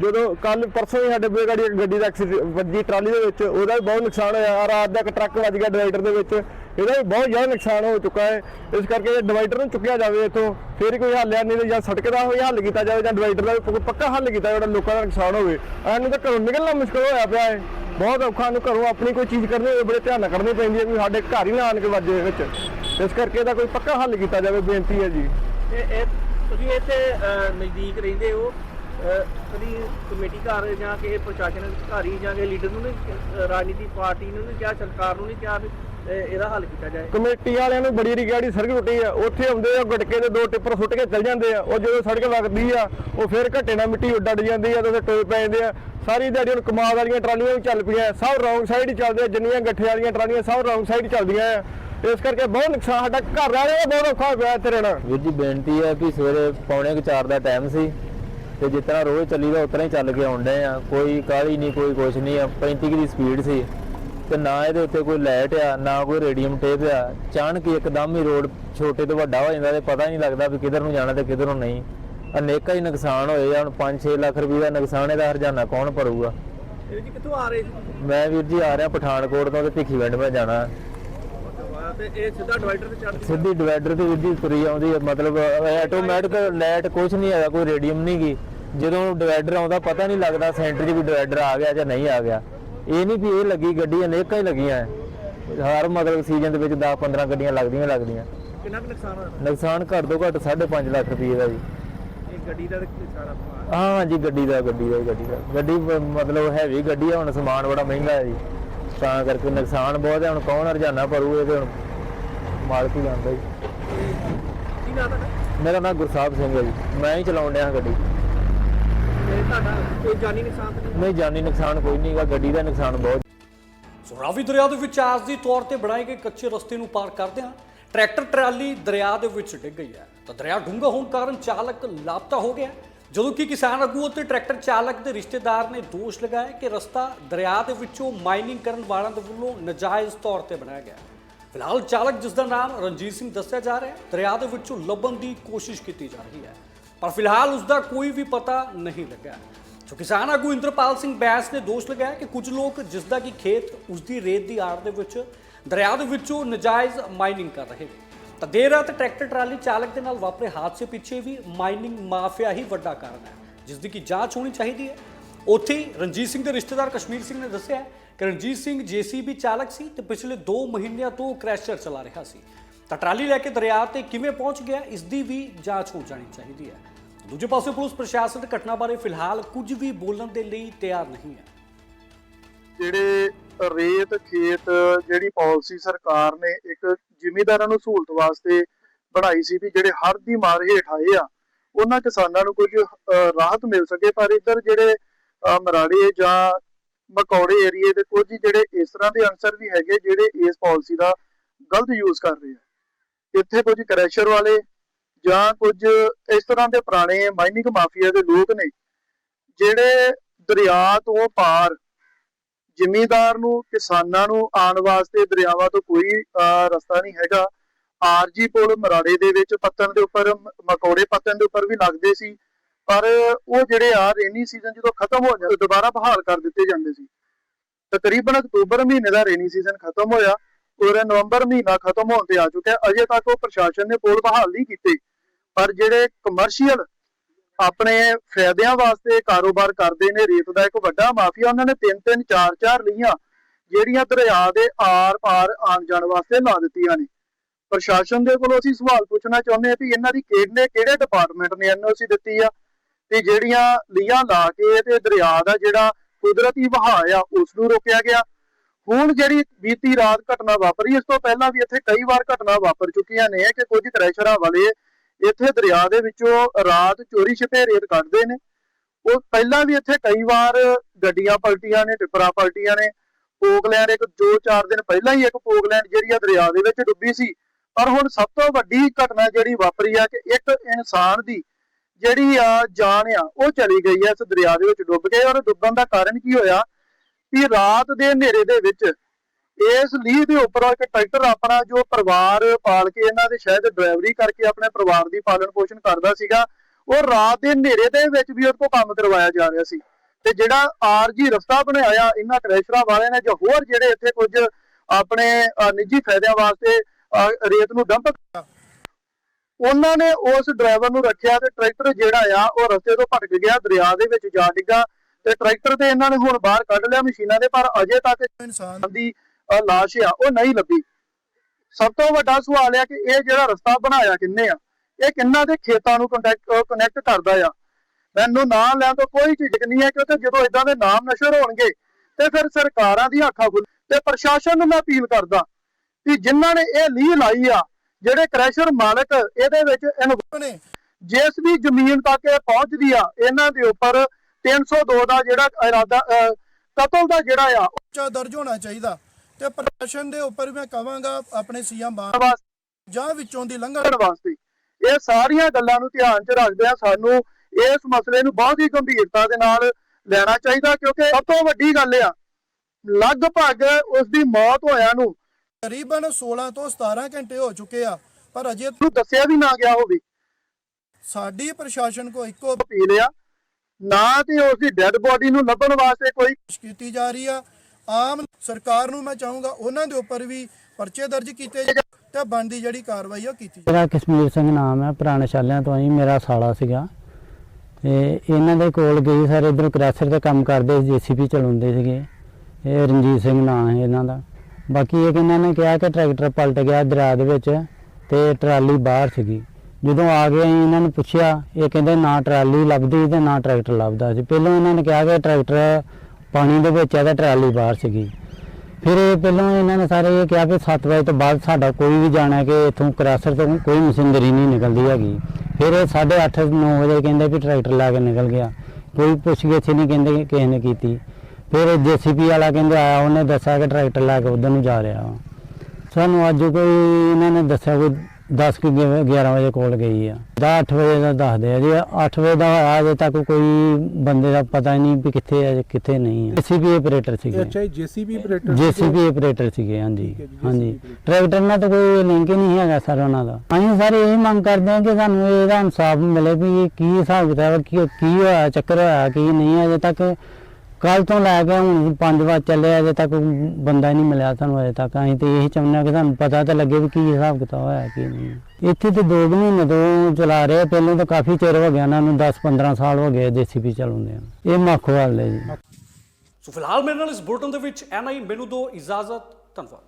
ਜਦੋਂ ਕੱਲ ਪਰਸੋਂ ਹੀ ਸਾਡੇ ਬੇ ਇੱਕ ਗੱਡੀ ਦਾ ਐਕਸੀਡੈਂਟ ਵੱਜੀ ਟਰਾਲੀ ਦੇ ਵਿੱਚ, ਉਹਦਾ ਵੀ ਬਹੁਤ ਨੁਕਸਾਨ ਹੋਇਆ ਰਾਤ ਦਾ ਇੱਕ ਟਰੱਕ ਵੱਜ ਗਿਆ ਡਿਵਾਈਡਰ ਦੇ ਵਿੱਚ। ਇਹਦਾ ਵੀ ਬਹੁਤ ਜ਼ਿਆਦਾ ਨੁਕਸਾਨ ਹੋ ਚੁੱਕਾ ਹੈ। ਇਸ ਕਰਕੇ ਡਿਵਾਈਡਰ ਨੂੰ ਚੁੱਕਿਆ ਜਾਵੇ ਇੱਥੋਂ, ਫਿਰ ਕੋਈ ਹੱਲ ਹੈ ਨਹੀਂ ਜਾਂ ਸੜਕ ਦਾ ਕੋਈ ਹੱਲ ਕੀਤਾ ਜਾਵੇ ਜਾਂ ਡਿਵਾਈਡਰ ਦਾ ਵੀ ਪੱਕਾ ਹੱਲ ਕੀਤਾ ਜਾਵੇ ਜਿਹੜਾ ਲੋਕਾਂ ਦਾ ਨੁਕਸਾਨ ਹੋਵੇ। ਐਨੂੰ ਤਾਂ ਘਰੋਂ ਨਿਕਲਣਾ ਮੁਸ਼ਕਲ ਹੋਇਆ ਪਿਆ ਹੈ। ਬਹੁਤ ਔਖਾ ਨੂੰ ਘਰੋਂ ਆਪਣੀ ਕੋਈ ਚੀਜ਼ ਕਰਨੀ ਹੋਵੇ, ਬੜੇ ਧਿਆਨ ਨਾਲ ਕਰਨੀ ਪੈਂਦੀ ਹੈ ਵੀ ਸਾਡੇ ਘਰ ਹੀ ਨਾ ਆਣ ਕੇ ਵੱਜੇ ਵਿੱਚ। ਇਸ ਕਰਕੇ ਇਹਦਾ ਕੋਈ ਪੱਕਾ ਹੱਲ ਕੀਤਾ ਜਾਵੇ, ਬੇਨਤੀ ਹੈ ਜੀ। ਇਹ ਤੁਸੀਂ ਇੱਥੇ ਨਜ਼ਦੀਕ ਰਹਿੰਦੇ ਹੋ। ਕਦੀ ਕਮੇਟੀ ਘਰ ਜਾਂ ਕਿਸੇ ਪ੍ਰਸ਼ਾਸਨ ਅਧਿਕਾਰੀ ਜਾਂ ਕਿਸੇ ਲੀਡਰ ਨੂੰ ਨਹੀਂ ਰਾਜਨੀਤੀ ਪਾਰਟੀ ਨੂੰ ਨਹੀਂ ਕਿਹਾ ਸਰਕਾਰ ਨੂੰ ਨਹੀਂ ਕਿਹਾ ਵੀ ਇਹ- ਇਹਦਾ ਹੱਲ ਕੀਤਾ ਜਾਏ। ਕਮੇਟੀ ਵਾਲਿਆਂ ਨੂੰ ਬੜੀ ਰਿਗਾੜੀ ਸੜਕ ਟੁੱਟੀ ਆ ਉੱਥੇ ਆਉਂਦੇ ਆ ਗਟਕੇ ਦੇ ਦੋ ਟਿੱਪਰ ਸੁੱਟ ਕੇ ਚੱਲ ਜਾਂਦੇ ਆ ਉਹ ਜਦੋਂ ਸੜਕ ਲੱਗਦੀ ਆ ਉਹ ਫਿਰ ਘੱਟੇ ਨਾਲ ਮਿੱਟੀ ਉੱਡ ਜਾਂਦੀ ਆ ਤੇ ਉੱਥੇ ਟੋਏ ਪੈ ਜਾਂਦੇ ਆ। ਸਾਰੀ ਦਿਹਾੜੀ ਹੁਣ ਕਮਾਲ ਵਾਲੀਆਂ ਟਰਾਲੀਆਂ ਵੀ ਚੱਲ ਪਈਆਂ ਸਭ ਰੌਂਗ ਸਾਈਡ ਹੀ ਚੱਲਦੇ ਆ ਜਿੰਨੀਆਂ ਗੱਠੇ ਵਾਲੀਆਂ ਟਰਾਲੀਆਂ ਸਭ ਰੌਂਗ ਸਾਈਡ ਚੱਲਦੀਆਂ ਆ। ਇਸ ਕਰਕੇ ਬਹੁਤ ਨੁਕਸਾਨ ਸਾਡਾ ਘਰ ਵਾਲਿਆਂ ਦਾ ਬਹੁਤ ਔਖਾ ਇੱਥੇ ਰਹਿਣਾ। ਵੀਰ ਜੀ ਬੇਨਤੀ ਹੈ ਕਿ ਸਵੇਰੇ ਪੌਣੇ ਕੁ ਚਾਰ ਦਾ ਟਾਈਮ ਸੀ ਤੇ ਜਿਸ ਤਰ੍ਹਾਂ ਰੋਜ਼ ਚੱਲੀਦਾ ਤਰ੍ਹਾਂ ਹੀ ਚੱਲ ਕੇ ਆਉਂਦੇ ਆ। ਕੋਈ ਕਾਹਲੀ ਨਹੀਂ ਕੋਈ ਕੁਛ ਨਹੀਂ ਆ। 35 ਕੁ ਦੀ ਸਪੀਡ ਸੀ। ਤੇ ਨਾ ਇਹਦੇ ਉੱਤੇ ਕੋਈ ਲਾਈਟ ਆ ਨਾ ਕੋਈ ਰੇਡੀਅਮ ਟੇਪ ਆ। ਅਚਾਨਕ ਇੱਕਦਮ ਹੀ ਰੋਡ ਛੋਟੇ ਤੋਂ ਵੱਡਾ ਹੋ ਜਾਂਦਾ ਤੇ ਪਤਾ ਨਹੀਂ ਲੱਗਦਾ ਵੀ ਕਿੱਧਰ ਨੂੰ ਜਾਣਾ ਤੇ ਕਿੱਧਰ ਨੂੰ ਨਹੀਂ। ਅਨੇਕਾਂ ਹੀ ਨੁਕਸਾਨ ਹੋਏ ਆ। ਹੁਣ 5-6 ਲੱਖ ਰੁਪਏ ਦਾ ਨੁਕਸਾਨ ਇਹਦਾ ਹਰਜਾਨਾ ਕੌਣ ਭਰੂਗਾ? ਇਹ ਜੀ ਕਿੱਥੋਂ ਆ ਰਹੇ? ਸੀ ਮੈਂ ਵੀਰ ਜੀ ਆ ਰਿਹਾ ਪਠਾਨਕੋਟ ਤੋਂ ਤੇ ਭਿੱਖੀਵਿੰਡ ਮੈਂ ਜਾਣਾ। ਤੇ ਇਹ ਸਿੱਧਾ ਡਿਵਾਈਡਰ ਤੇ ਸਿੱਧੀ ਡਿਵਾਈਡਰ ਤੇ ਸਿੱਧੀ ਤੁਰੀ ਆਉਂਦੀ ਹੈ ਮਤਲਬ ਆਟੋਮੈਟਿਕ ਲਾਈਟ ਕੁਝ ਨਹੀਂ ਹੈਗਾ ਕੋਈ ਰੇਡੀਅਮ ਨਹੀਂ ਗੀ। ਜਦੋਂ ਡਿਵਾਈਡਰ ਆਉਂਦਾ ਪਤਾ ਨਹੀਂ ਲੱਗਦਾ ਸੈਂਟਰ 'ਚ ਵੀ ਡਿਵਾਈਡਰ ਆ ਗਿਆ ਜਾਂ ਨਹੀਂ ਆ ਗਿਆ। ਇਹ ਨਹੀਂ ਵੀ ਇਹ ਲੱਗੀ ਗੱਡੀ ਅਨੇਕਾਂ ਹੀ ਲੱਗੀਆਂ ਹੈ। ਹਰ ਮਤਲਬ ਸੀਜ਼ਨ ਦੇ ਵਿੱਚ 10 15 ਗੱਡੀਆਂ ਲੱਗਦੀਆਂ ਲੱਗਦੀਆਂ। ਕਿੰਨਾ ਕੁ ਨੁਕਸਾਨ ਹੋਇਆ? ਨੁਕਸਾਨ ਘੱਟ ਤੋਂ ਘੱਟ 5.5 ਲੱਖ ਰੁਪਏ ਦਾ ਜੀ। ਇਹ ਗੱਡੀ ਦਾ ਸਾਰਾ। ਹਾਂ ਜੀ ਗੱਡੀ ਦਾ ਗੱਡੀ ਦਾ ਗੱਡੀ ਦਾ। ਗੱਡੀ ਬ- ਮਤਲਬ ਹੈਵੀ ਗੱਡੀ ਹੈ ਹੁਣ ਸਮਾਨ ਬੜਾ ਮਹਿੰਗਾ ਹੈ ਜੀ। ਤਾਂ ਕਰਕੇ ਨੁਕਸਾਨ ਬਹੁਤ ਹੈ ਹੁਣ ਕੌਣ ਹਰਜਾਨਾ ਭਰੂ ਇਹ ਤੇ ਹੁਣ? ਮਾਲਕ ਹੀ ਜਾਣਦਾ ਜੀ। ਕੀ ਨਾਂ ਤੁਹਾਡਾ? ਮੇਰਾ ਨਾਮ ਗੁਰਸਾਹਿਬ ਸਿੰਘ ਹੈ ਜੀ। ਮੈਂ ਹੀ ਚਲਾਉਣ ਡਿਆ ਗੱਡੀ। ਤੇ ਤੁਹਾਡਾ ਕੋਈ ਜਾਨੀ ਨੁਕਸਾਨ ਤਾਂ ਨਹੀਂ? ਨਹੀਂ ਜਾਨੀ ਨੁਕਸਾਨ ਕੋਈ ਨਹੀਂ ਹੈਗਾ। ਗੱਡੀ ਦਾ ਨੁਕਸਾਨ ਬਹੁਤ ਸੋ ਰਾਵੀ ਦਰਿਆ ਦੇ ਵਿੱਚ ਆਰਜ਼ੀ ਤੌਰ ਤੇ ਬਣਾਏ ਗਏ ਕੱਚੇ ਰਸਤੇ ਨੂੰ ਪਾਰ ਕਰਦਿਆਂ ਟਰੈਕਟਰ ਟਰਾਲੀ ਦਰਿਆ ਦੇ ਵਿੱਚ ਡਿੱਗ ਗਈ ਹੈ। ਤਾਂ ਦਰਿਆ ਡੂੰਘਾ ਹੋਣ ਕਾਰਨ ਚਾਲਕ ਲਾਪਤਾ ਹੋ ਗਿਆ ਜਦੋਂ ਕਿ ਕਿਸਾਨ ਆਗੂ ਅਤੇ ਟਰੈਕਟਰ ਚਾਲਕ ਦੇ ਰਿਸ਼ਤੇਦਾਰ ਨੇ ਦੋਸ਼ ਲਗਾਇਆ ਕਿ ਰਸਤਾ ਦਰਿਆ ਦੇ ਵਿੱਚੋਂ ਮਾਈਨਿੰਗ ਕਰਨ ਵਾਲਿਆਂ ਦੇ ਵੱਲੋਂ ਨਜਾਇਜ਼ ਤੌਰ ਤੇ ਬਣਾਇਆ ਗਿਆ ਫਿਲਹਾਲ ਚਾਲਕ, ਜਿਸ ਦਾ ਨਾਮ ਰਣਜੀਤ ਸਿੰਘ ਦੱਸਿਆ ਜਾ ਰਿਹਾ ਹੈ, ਦਰਿਆ ਦੇ ਵਿੱਚੋਂ ਲੱਭਣ ਦੀ ਕੋਸ਼ਿਸ਼ ਕੀਤੀ ਜਾ ਰਹੀ ਹੈ, ਪਰ ਫਿਲਹਾਲ ਉਸ ਦਾ ਕੋਈ ਵੀ ਪਤਾ ਨਹੀਂ ਲੱਗਾ ਸੋ ਕਿਸਾਨ ਆਗੂ ਇੰਦਰਪਾਲ ਸਿੰਘ ਬੈਂਸ ਨੇ ਦੋਸ਼ ਲਗਾਇਆ ਕਿ ਕੁਝ ਲੋਕ, ਜਿਸ ਦਾ ਕਿ ਖੇਤ ਉਸ ਦੀ ਰੇਤ ਦੀ ਆੜ ਦੇ ਵਿੱਚ, ਦਰਿਆ ਦੇ ਵਿੱਚੋਂ ਨਜਾਇਜ਼ ਮਾਈਨਿੰਗ ਕਰ ਰਹੇ ਨੇ। ਤਾਂ ਦੇਰ ਰਾਤ ਟਰੈਕਟਰ ਟਰਾਲੀ ਚਾਲਕ ਦੇ ਨਾਲ ਵਾਪਰੇ ਹਾਦਸੇ ਪਿੱਛੇ ਵੀ ਮਾਈਨਿੰਗ ਮਾਫੀਆ ਹੀ ਵੱਡਾ ਕਾਰਨ ਹੈ, ਜਿਸ ਦੀ ਕਿ ਜਾਂਚ ਹੋਣੀ ਚਾਹੀਦੀ ਹੈ। ਉੱਥੇ ਹੀ ਰਣਜੀਤ ਸਿੰਘ ਦੇ ਰਿਸ਼ਤੇਦਾਰ ਕਸ਼ਮੀਰ ਸਿੰਘ ਨੇ ਦੱਸਿਆ ਹੈ ਸਿੰਘ ਜੀਸੀਬੀ ਚਾਲਕ ਸੀ ਤੇ ਪਿਛਲੇ 2 ਮਹੀਨਿਆਂ ਤੋਂ ਕ੍ਰੈਸ਼ਰ ਚਲਾ ਰਿਹਾ ਸੀ। ਤਾਂ ਟਰਾਲੀ ਲੈ ਕੇ ਦਰਿਆ ਤੇ ਕਿਵੇਂ ਪਹੁੰਚ ਗਿਆ ਇਸ ਦੀ ਵੀ ਜਾਂਚ ਹੋ ਜਾਣੀ ਚਾਹੀਦੀ ਹੈ। ਦੂਜੇ ਪਾਸੇ ਪੁਲਿਸ ਪ੍ਰਸ਼ਾਸਨ ਘਟਨਾ ਬਾਰੇ ਫਿਲਹਾਲ ਕੁਝ ਵੀ ਬੋਲਣ ਦੇ ਲਈ ਤਿਆਰ ਨਹੀਂ ਹੈ। ਜਿਹੜੇ ਰੇਤ, ਖੇਤ ਜਿਹੜੀ ਪਾਲਿਸੀ ਸਰਕਾਰ ਨੇ ਇੱਕ ਜ਼ਿਮੀਂਦਾਰਾਂ ਨੂੰ ਸਹੂਲਤ ਵਾਸਤੇ ਬਣਾਈ ਸੀ ਵੀ ਜਿਹੜੇ ਹੜ੍ਹ ਦੀ ਮਾਰ ਹੇਠ ਆਏ ਆ, ਉਹਨਾਂ ਕਿਸਾਨਾਂ ਨੂੰ ਕੁਝ ਰਾਹਤ ਮਿਲ ਸਕੇ, ਪਰ ਇੱਧਰ ਜਿਹੜੇ ਮਰਾੜੇ ਜਾਂ ਮਕੌੜੇ ਏਰੀਏ ਦੇ ਕੁਝ ਜਿਹੜੇ ਇਸ ਤਰ੍ਹਾਂ ਦੇ ਅਨਸਰ ਵੀ ਹੈਗੇ ਜਿਹੜੇ ਇਸ ਪਾਲਿਸੀ ਦਾ ਗਲਤ ਯੂਜ਼ ਕਰ ਰਹੇ ਆ। ਇੱਥੇ ਕੁਝ ਕ੍ਰੈਸ਼ਰ ਵਾਲੇ ਜਾਂ ਕੁਝ ਇਸ ਤਰ੍ਹਾਂ ਦੇ ਪੁਰਾਣੇ ਮਾਈਨਿੰਗ ਮਾਫੀਆ ਦੇ ਲੋਕ ਨੇ ਜਿਹੜੇ ਦਰਿਆ ਤੋਂ ਪਾਰ ਜ਼ਿਮੀਦਾਰ ਨੂੰ, ਕਿਸਾਨਾਂ ਨੂੰ ਆਉਣ ਵਾਸਤੇ ਦਰਿਆਵਾਂ ਤੋਂ ਕੋਈ ਰਸਤਾ ਨਹੀਂ ਹੈਗਾ। ਆਰਜੀ ਪੁਲ ਮਰਾੜੇ ਦੇ ਵਿੱਚ ਪੱਤਨ ਦੇ ਉੱਪਰ ਮਕੌੜੇ ਪੱਤਨ ਦੇ ਉੱਪਰ ਵੀ ਲੱਗਦੇ ਸੀ। ਪਰ ਉਹ ਜਿਹੜੇ ਆ ਰੇਨੀ ਸੀਜ਼ਨ ਜਦੋਂ ਖਤਮ ਹੋ ਜਾਂਦਾ, ਦੁਬਾਰਾ ਬਹਾਲ ਕਰ ਦਿੱਤੇ ਜਾਂਦੇ ਸੀ। ਤਕਰੀਬਨ ਅਕਤੂਬਰ ਮਹੀਨੇ ਦਾ ਰੇਨੀ ਸੀਜ਼ਨ ਖਤਮ ਹੋਇਆ ਔਰ ਨਵੰਬਰ ਮਹੀਨਾ ਖਤਮ ਹੋਣ ਤੇ ਆ ਚੁੱਕਿਆ। ਅਜੇ ਤੱਕ ਉਹ ਪ੍ਰਸ਼ਾਸਨ ਨੇ ਪੁਲ ਬਹਾਲ ਨਹੀਂ ਕੀਤੇ। ਪਰ ਜਿਹੜੇ ਕਮਰਸ਼ੀਅਲ ਆਪਣੇ ਫਾਇਦਿਆਂ ਵਾਸਤੇ ਕਾਰੋਬਾਰ ਕਰਦੇ ਨੇ, ਰੇਤ ਦਾ ਇੱਕ ਵੱਡਾ ਮਾਫੀਆ, ਉਹਨਾਂ ਨੇ ਤਿੰਨ ਤਿੰਨ ਚਾਰ ਚਾਰ ਲੀਆਂ ਜਿਹੜੀਆਂ ਦਰਿਆ ਦੇ ਆਰ ਪਾਰ ਆਉਣ ਜਾਣ ਵਾਸਤੇ ਲਾ ਦਿੱਤੀਆਂ ਨੇ। ਪ੍ਰਸ਼ਾਸਨ ਦੇ ਕੋਲੋਂ ਅਸੀਂ ਸਵਾਲ ਪੁੱਛਣਾ ਚਾਹੁੰਦੇ ਹਾਂ ਵੀ ਇਹਨਾਂ ਦੀ ਕਿਹੜੇ ਕਿਹੜੇ ਡਿਪਾਰਟਮੈਂਟ ਨੇ ਐਨਓਸੀ ਦਿੱਤੀ ਆ? ਤੇ ਜਿਹੜੀਆਂ ਲੀਆਂ ਲਾ ਕੇ ਤੇ ਦਰਿਆ ਦਾ ਜਿਹੜਾ ਕੁਦਰਤੀ ਵਹਾਅ ਆ ਉਸ ਨੂੰ ਰੋਕਿਆ ਗਿਆ। ਹੁਣ ਜਿਹੜੀ ਬੀਤੀ ਰਾਤ ਘਟਨਾ ਵਾਪਰੀ, ਇਸ ਤੋਂ ਪਹਿਲਾਂ ਵੀ ਇੱਥੇ ਕਈ ਵਾਰ ਘਟਨਾ ਵਾਪਰ ਚੁੱਕੀਆਂ ਨੇ ਕਿ ਕੁਝ ਕ੍ਰੈਸ਼ਰਾਂ ਵਾਲੇ ਇੱਥੇ ਦਰਿਆ ਦੇ ਵਿੱਚੋਂ ਰਾਤ ਚੋਰੀ ਛਿਪੇ ਰੇਤ ਕੱਢਦੇ ਨੇ। ਉਹ ਪਹਿਲਾਂ ਵੀ ਇੱਥੇ ਕਈ ਵਾਰ ਗੱਡੀਆਂ ਪਲਟੀਆਂ ਨੇ, ਟਿੱਪਰਾਂ ਪਲਟੀਆਂ ਨੇ। ਪੋਗਲੈਂਡ ਇੱਕ ਦੋ ਚਾਰ ਦਿਨ ਪਹਿਲਾਂ ਹੀ ਇੱਕ ਪੋਗਲੈਂਡ ਜਿਹੜੀ ਆ ਦਰਿਆ ਦੇ ਵਿੱਚ ਡੁੱਬੀ ਸੀ। ਪਰ ਹੁਣ ਸਭ ਤੋਂ ਵੱਡੀ ਘਟਨਾ ਜਿਹੜੀ ਵਾਪਰੀ ਆ ਕਿ ਇੱਕ ਇਨਸਾਨ ਦੀ ਜਿਹੜੀ ਆ ਜਾਨ ਆ, ਉਹ ਚਲੀ ਗਈ ਆ ਇਸ ਦਰਿਆ ਦੇ ਵਿੱਚ ਡੁੱਬ ਕੇ। ਔਰ ਡੁੱਬਣ ਦਾ ਕਾਰਨ ਕੀ ਹੋਇਆ ਕਿ ਰਾਤ ਦੇ ਹਨੇਰੇ ਦੇ ਵਿੱਚ ਇਸ ਲੀਹ ਦੇ ਉੱਪਰ ਇੱਕ ਟਰੈਕਟਰ ਆਪਣਾ ਜੋ ਪਰਿਵਾਰ ਪਾਲ ਕੇ ਇਹਨਾਂ ਦੇ ਸ਼ਾਇਦ ਡਰਾਈਵਰੀ ਕਰਕੇ ਆਪਣੇ ਪਰਿਵਾਰ ਦੀ ਪਾਲਣ ਪੋਸ਼ਣ ਕਰਦਾ ਸੀਗਾ, ਉਹ ਰਾਤ ਦੇ ਹਨੇਰੇ ਦੇ ਵਿੱਚ ਵੀ ਉਹਦੇ ਕੋਲ ਕੰਮ ਕਰਵਾਇਆ ਜਾ ਰਿਹਾ ਸੀ। ਤੇ ਜਿਹੜਾ ਆਰਜੀ ਰਸਤਾ ਬਣਾਇਆ, ਇਹਨਾਂ ਕ੍ਰੈਸ਼ਰਾਂ ਵਾਲਿਆਂ ਨੇ ਜਾਂ ਹੋਰ ਜਿਹੜੇ ਇੱਥੇ ਕੁਝ ਆਪਣੇ ਨਿੱਜੀ ਫਾਇਦਿਆਂ ਵਾਸਤੇ ਰੇਤ ਨੂੰ ਡੰਪ ਉਹਨਾਂ ਨੇ ਉਸ ਡਰਾਈਵਰ ਨੂੰ ਰੱਖਿਆ ਤੇ ਟਰੈਕਟਰ ਜਿਹੜਾ ਆ, ਉਹ ਰਸਤੇ ਤੋਂ ਭਟਕ ਗਿਆ, ਦਰਿਆ ਦੇ ਵਿੱਚ ਜਾ ਡਿੱਗਾ ਤੇ ਟਰੈਕਟਰ ਤੇ ਇਹਨਾਂ ਨੇ ਹੁਣ ਬਾਹਰ ਕੱਢ ਲਿਆ ਮਸ਼ੀਨਾਂ ਦੇ, ਪਰ ਅਜੇ ਤੱਕ ਇਨਸਾਨ ਦੀ ਲਾਸ਼ ਆ, ਉਹ ਨਹੀਂ ਲੱਭੀ। ਸਭ ਤੋਂ ਵੱਡਾ ਸਵਾਲ ਆ ਕਿ ਇਹ ਜਿਹੜਾ ਰਸਤਾ ਬਣਾਇਆ ਕਿੰਨੇ ਆ? ਇਹ ਕਿੰਨਾ ਦੇ ਖੇਤਾਂ ਨੂੰ ਕੰਟੈਕਟ ਕਨੈਕਟ ਕਰਦਾ ਆ? ਮੈਨੂੰ ਨਾਂ ਲੈਣ ਤੋਂ ਕੋਈ ਝਿਜਕ ਨਹੀਂ ਹੈ, ਕਿਉਂਕਿ ਜਦੋਂ ਇਦਾਂ ਦੇ ਨਾਮ ਨਸ਼ਰ ਹੋਣਗੇ ਤੇ ਫਿਰ ਸਰਕਾਰਾਂ ਦੀ ਅੱਖਾਂ ਖੁੱਲ ਤੇ ਪ੍ਰਸ਼ਾਸਨ ਨੂੰ ਮੈਂ ਅਪੀਲ ਕਰਦਾ ਕਿ ਜਿਨ੍ਹਾਂ ਨੇ ਇਹ ਲੀਹ ਲਾਈ ਆ ਜਿਹੜੇ ਕ੍ਰੈਸ਼ਰ ਮਾਲਕ ਇਹਦੇ ਵਿੱਚ ਇਨਵੋਲਵ ਨੇ। ਜਿਸ ਵੀ ਜ਼ਮੀਨ ਤੱਕ ਇਹ ਪਹੁੰਚਦੀ ਆ ਇਹਨਾਂ ਦੇ ਉੱਪਰ 302 ਦਾ ਜਿਹੜਾ ਇਰਾਦਾ ਕਤਲ ਦਾ ਜਿਹੜਾ ਆ ਪਰਚਾ ਦਰਜ ਹੋਣਾ ਚਾਹੀਦਾ। ਤੇ ਪ੍ਰਸ਼ਾਸਨ ਦੇ ਉੱਪਰ ਮੈਂ ਕਵਾਂਗਾ ਆਪਣੇ ਸੀਐਮ ਜਾਂ ਵਿੱਚੋਂ ਦੀ ਲੰਘਣ ਵਾਸਤੇ। ਇਹ ਸਾਰੀਆਂ ਗੱਲਾਂ ਨੂੰ ਧਿਆਨ 'ਚ ਰੱਖਦਿਆਂ ਸਾਨੂੰ ਇਸ ਮਸਲੇ ਨੂੰ ਬਹੁਤ ਹੀ ਗੰਭੀਰਤਾ ਦੇ ਨਾਲ ਲੈਣਾ ਚਾਹੀਦਾ ਕਿਉਂਕਿ ਸਭ ਤੋਂ ਵੱਡੀ ਗੱਲ ਆ ਲਗਭਗ ਉਸ ਦੀ ਮੌਤ ਹੋਇਆ ਨੂੰ ਤਕਰੀਬਨ 16 ਤੋਂ 17 ਘੰਟੇ ਹੋ ਚੁੱਕੇ ਆ ਪਰ ਅਜੇ ਨੂੰ ਦੱਸਿਆ ਵੀ ਨਾ ਗਿਆ ਹੋਵੇ। ਸਾਡੀ ਪ੍ਰਸ਼ਾਸਨ ਕੋ ਇੱਕੋ ਪੀ ਲਿਆ ਨਾ ਤੇ ਉਸ ਦੀ ਡੈੱਡ ਬੋਡੀ ਨੂੰ ਲੱਭਣ ਵਾਸਤੇ ਕੋਈ ਕੀਤੀ ਜਾ ਰਹੀ ਆ। ਆਮ ਸਰਕਾਰ ਨੂੰ ਮੈਂ ਚਾਹੂੰਗਾ ਉਹਨਾਂ ਦੇ ਉੱਪਰ ਵੀ ਪਰਚੇ ਦਰਜ ਕੀਤੇ ਤੇ ਬਣਦੀ ਜਿਹੜੀ ਕਾਰਵਾਈ ਆ ਉਹ ਕੀਤੀ ਮੇਰਾ ਕਸ਼ਮੀਰ ਸਿੰਘ ਨਾਮ ਹੈ ਪੁਰਾਣੇ ਸ਼ਾਲਿਆਂ ਤੋਂ ਹੀ ਮੇਰਾ ਸਾਲਾ ਸੀਗਾ। ਤੇ ਇਹਨਾਂ ਦੇ ਕੋਲ ਗਈ ਸਾਰੇ ਇਧਰ ਕ੍ਰੈਸ਼ਰ ਤੇ ਕੰਮ ਕਰਦੇ ਜੀਸੀਪੀ ਚਲਾਉਂਦੇ ਸੀਗੇ। ਇਹ ਰਣਜੀਤ ਸਿੰਘ ਨਾਂ ਹੈ ਇਹਨਾਂ ਦਾ। ਬਾਕੀ ਇਹ ਇਹਨਾਂ ਨੇ ਕਿਹਾ ਕਿ ਟਰੈਕਟਰ ਪਲਟ ਗਿਆ ਦਰਿਆ ਦੇ ਵਿੱਚ ਤੇ ਟਰਾਲੀ ਬਾਹਰ ਸੀਗੀ। ਜਦੋਂ ਆ ਗਏ ਅਸੀਂ ਇਹਨਾਂ ਨੂੰ ਪੁੱਛਿਆ, ਇਹ ਕਹਿੰਦੇ ਨਾ ਟਰਾਲੀ ਲੱਭਦੀ ਤੇ ਨਾ ਟਰੈਕਟਰ ਲੱਭਦਾ ਸੀ। ਪਹਿਲਾਂ ਇਹਨਾਂ ਨੇ ਕਿਹਾ ਕਿ ਟਰੈਕਟਰ ਪਾਣੀ ਦੇ ਵਿੱਚ ਹੈ ਤੇ ਟਰਾਲੀ ਬਾਹਰ ਸੀਗੀ। ਫਿਰ ਇਹ ਪਹਿਲਾਂ ਇਹਨਾਂ ਨੇ ਸਾਰੇ ਇਹ ਕਿਹਾ ਕਿ 7 ਵਜੇ ਤੋਂ ਬਾਅਦ ਸਾਡਾ ਕੋਈ ਵੀ ਜਾਣਾ ਕਿ ਇੱਥੋਂ ਕਰਾਸਰ ਤੋਂ ਕੋਈ ਮਸ਼ੀਨਰੀ ਨਹੀਂ ਨਿਕਲਦੀ ਹੈਗੀ। ਫਿਰ ਇਹ 8:30 9 ਵਜੇ ਕਹਿੰਦੇ ਵੀ ਟਰੈਕਟਰ ਲਾ ਕੇ ਨਿਕਲ ਗਿਆ। ਕੋਈ ਪੁੱਛਗਿੱਛ ਨਹੀਂ ਕਹਿੰਦੇ ਕਿਸੇ ਨੇ ਕੀਤੀ। ਫਿਰ ਜੀਸੀਪੀ ਵਾਲਾ ਕਹਿੰਦੇ ਆਇਆ ਉਹਨੇ ਦੱਸਿਆ ਕਿ ਟਰੈਕਟਰ ਲੈ ਕੇ ਉਧਰ ਨੂੰ ਜਾ ਰਿਹਾ ਵਾ। ਸਾਨੂੰ ਅੱਜ ਕੋਈ ਇਹਨਾਂ ਨੇ ਦੱਸਿਆ ਕੋਈ 10 ਕਿ 11 ਵਜੇ ਕੋਲ ਗਈ ਆ। ਦਾ 8 ਵਜੇ ਦਾ ਦੱਸਦੇ ਆ ਜੀ 8 ਵਜੇ ਦਾ ਹੋਇਆ ਅਜੇ ਤੱਕ ਕੋਈ ਬੰਦੇ ਦਾ ਪਤਾ ਨਹੀਂ ਵੀ ਕਿੱਥੇ ਹੈ ਕਿੱਥੇ ਨਹੀਂ ਹੈ ਜੀਸੀਬੀ ਆਪਰੇਟਰ ਸੀਗੇ। ਅੱਛਾ ਜੀਸੀਬੀ ਆਪਰੇਟਰ ਜੀਸੀਬੀ ਆਪਰੇਟਰ ਸੀਗੇ ਹਾਂਜੀ ਹਾਂਜੀ। ਟਰੈਕਟਰ ਨਾਲ ਤਾਂ ਕੋਈ ਲਿੰਕ ਹੀ ਨਹੀਂ ਹੈਗਾ ਸਰ ਉਹਨਾਂ ਦਾ। ਅਸੀਂ ਸਾਰੇ ਇਹ ਮੰਗ ਕਰਦੇ ਹਾਂ ਕਿ ਸਾਨੂੰ ਇਹਦਾ ਇਨਸਾਫ ਮਿਲੇ ਵੀ ਕੀ ਹਿਸਾਬ ਕਿਤਾਬ ਕੀ ਕੀ ਹੋਇਆ ਚੱਕਰ ਹੋਇਆ ਕੀ ਨਹੀਂ ਅਜੇ ਤੱਕ ਕੱਲ ਤੋਂ ਲੈ ਕੇ ਹੁਣ 5 ਵਜੇ ਚੱਲੇ ਅਜੇ ਤੱਕ ਬੰਦਾ ਹੀ ਨਹੀਂ ਮਿਲਿਆ ਸਾਨੂੰ ਅਜੇ ਤੱਕ। ਅਸੀਂ ਤੇ ਇਹੀ ਚਾਹੁੰਦੇ ਕਿ ਸਾਨੂੰ ਪਤਾ ਤਾਂ ਲੱਗੇ ਵੀ ਕੀ ਹਿਸਾਬ ਕਿਤਾਬ ਹੋਇਆ ਕੀ ਨਹੀਂ ਇੱਥੇ ਤੇ 2 ਮਹੀਨੇ ਤੋਂ ਚਲਾ ਰਹੇ ਪਹਿਲਾਂ ਤਾਂ ਕਾਫੀ ਚਿਰ ਹੋ ਗਿਆ ਇਹਨਾਂ ਨੂੰ 10 15 ਸਾਲ ਹੋ ਗਏ ਜੀਸੀਬੀ ਚਲਾਉਂਦੇ ਆ ਇਹ ਮੱਖਵਾਲ ਦੇ ਜੀ। ਸੋ ਫਿਲਹਾਲ ਮੇਰੇ ਨਾਲ ਇਸ ਬੁਲਟਨ ਦੇ ਵਿੱਚ ਐਨਆਈ ਮੈਨੂੰ ਦੋ, ਇਜਾਜ਼ਤ, ਧੰਨਵਾਦ।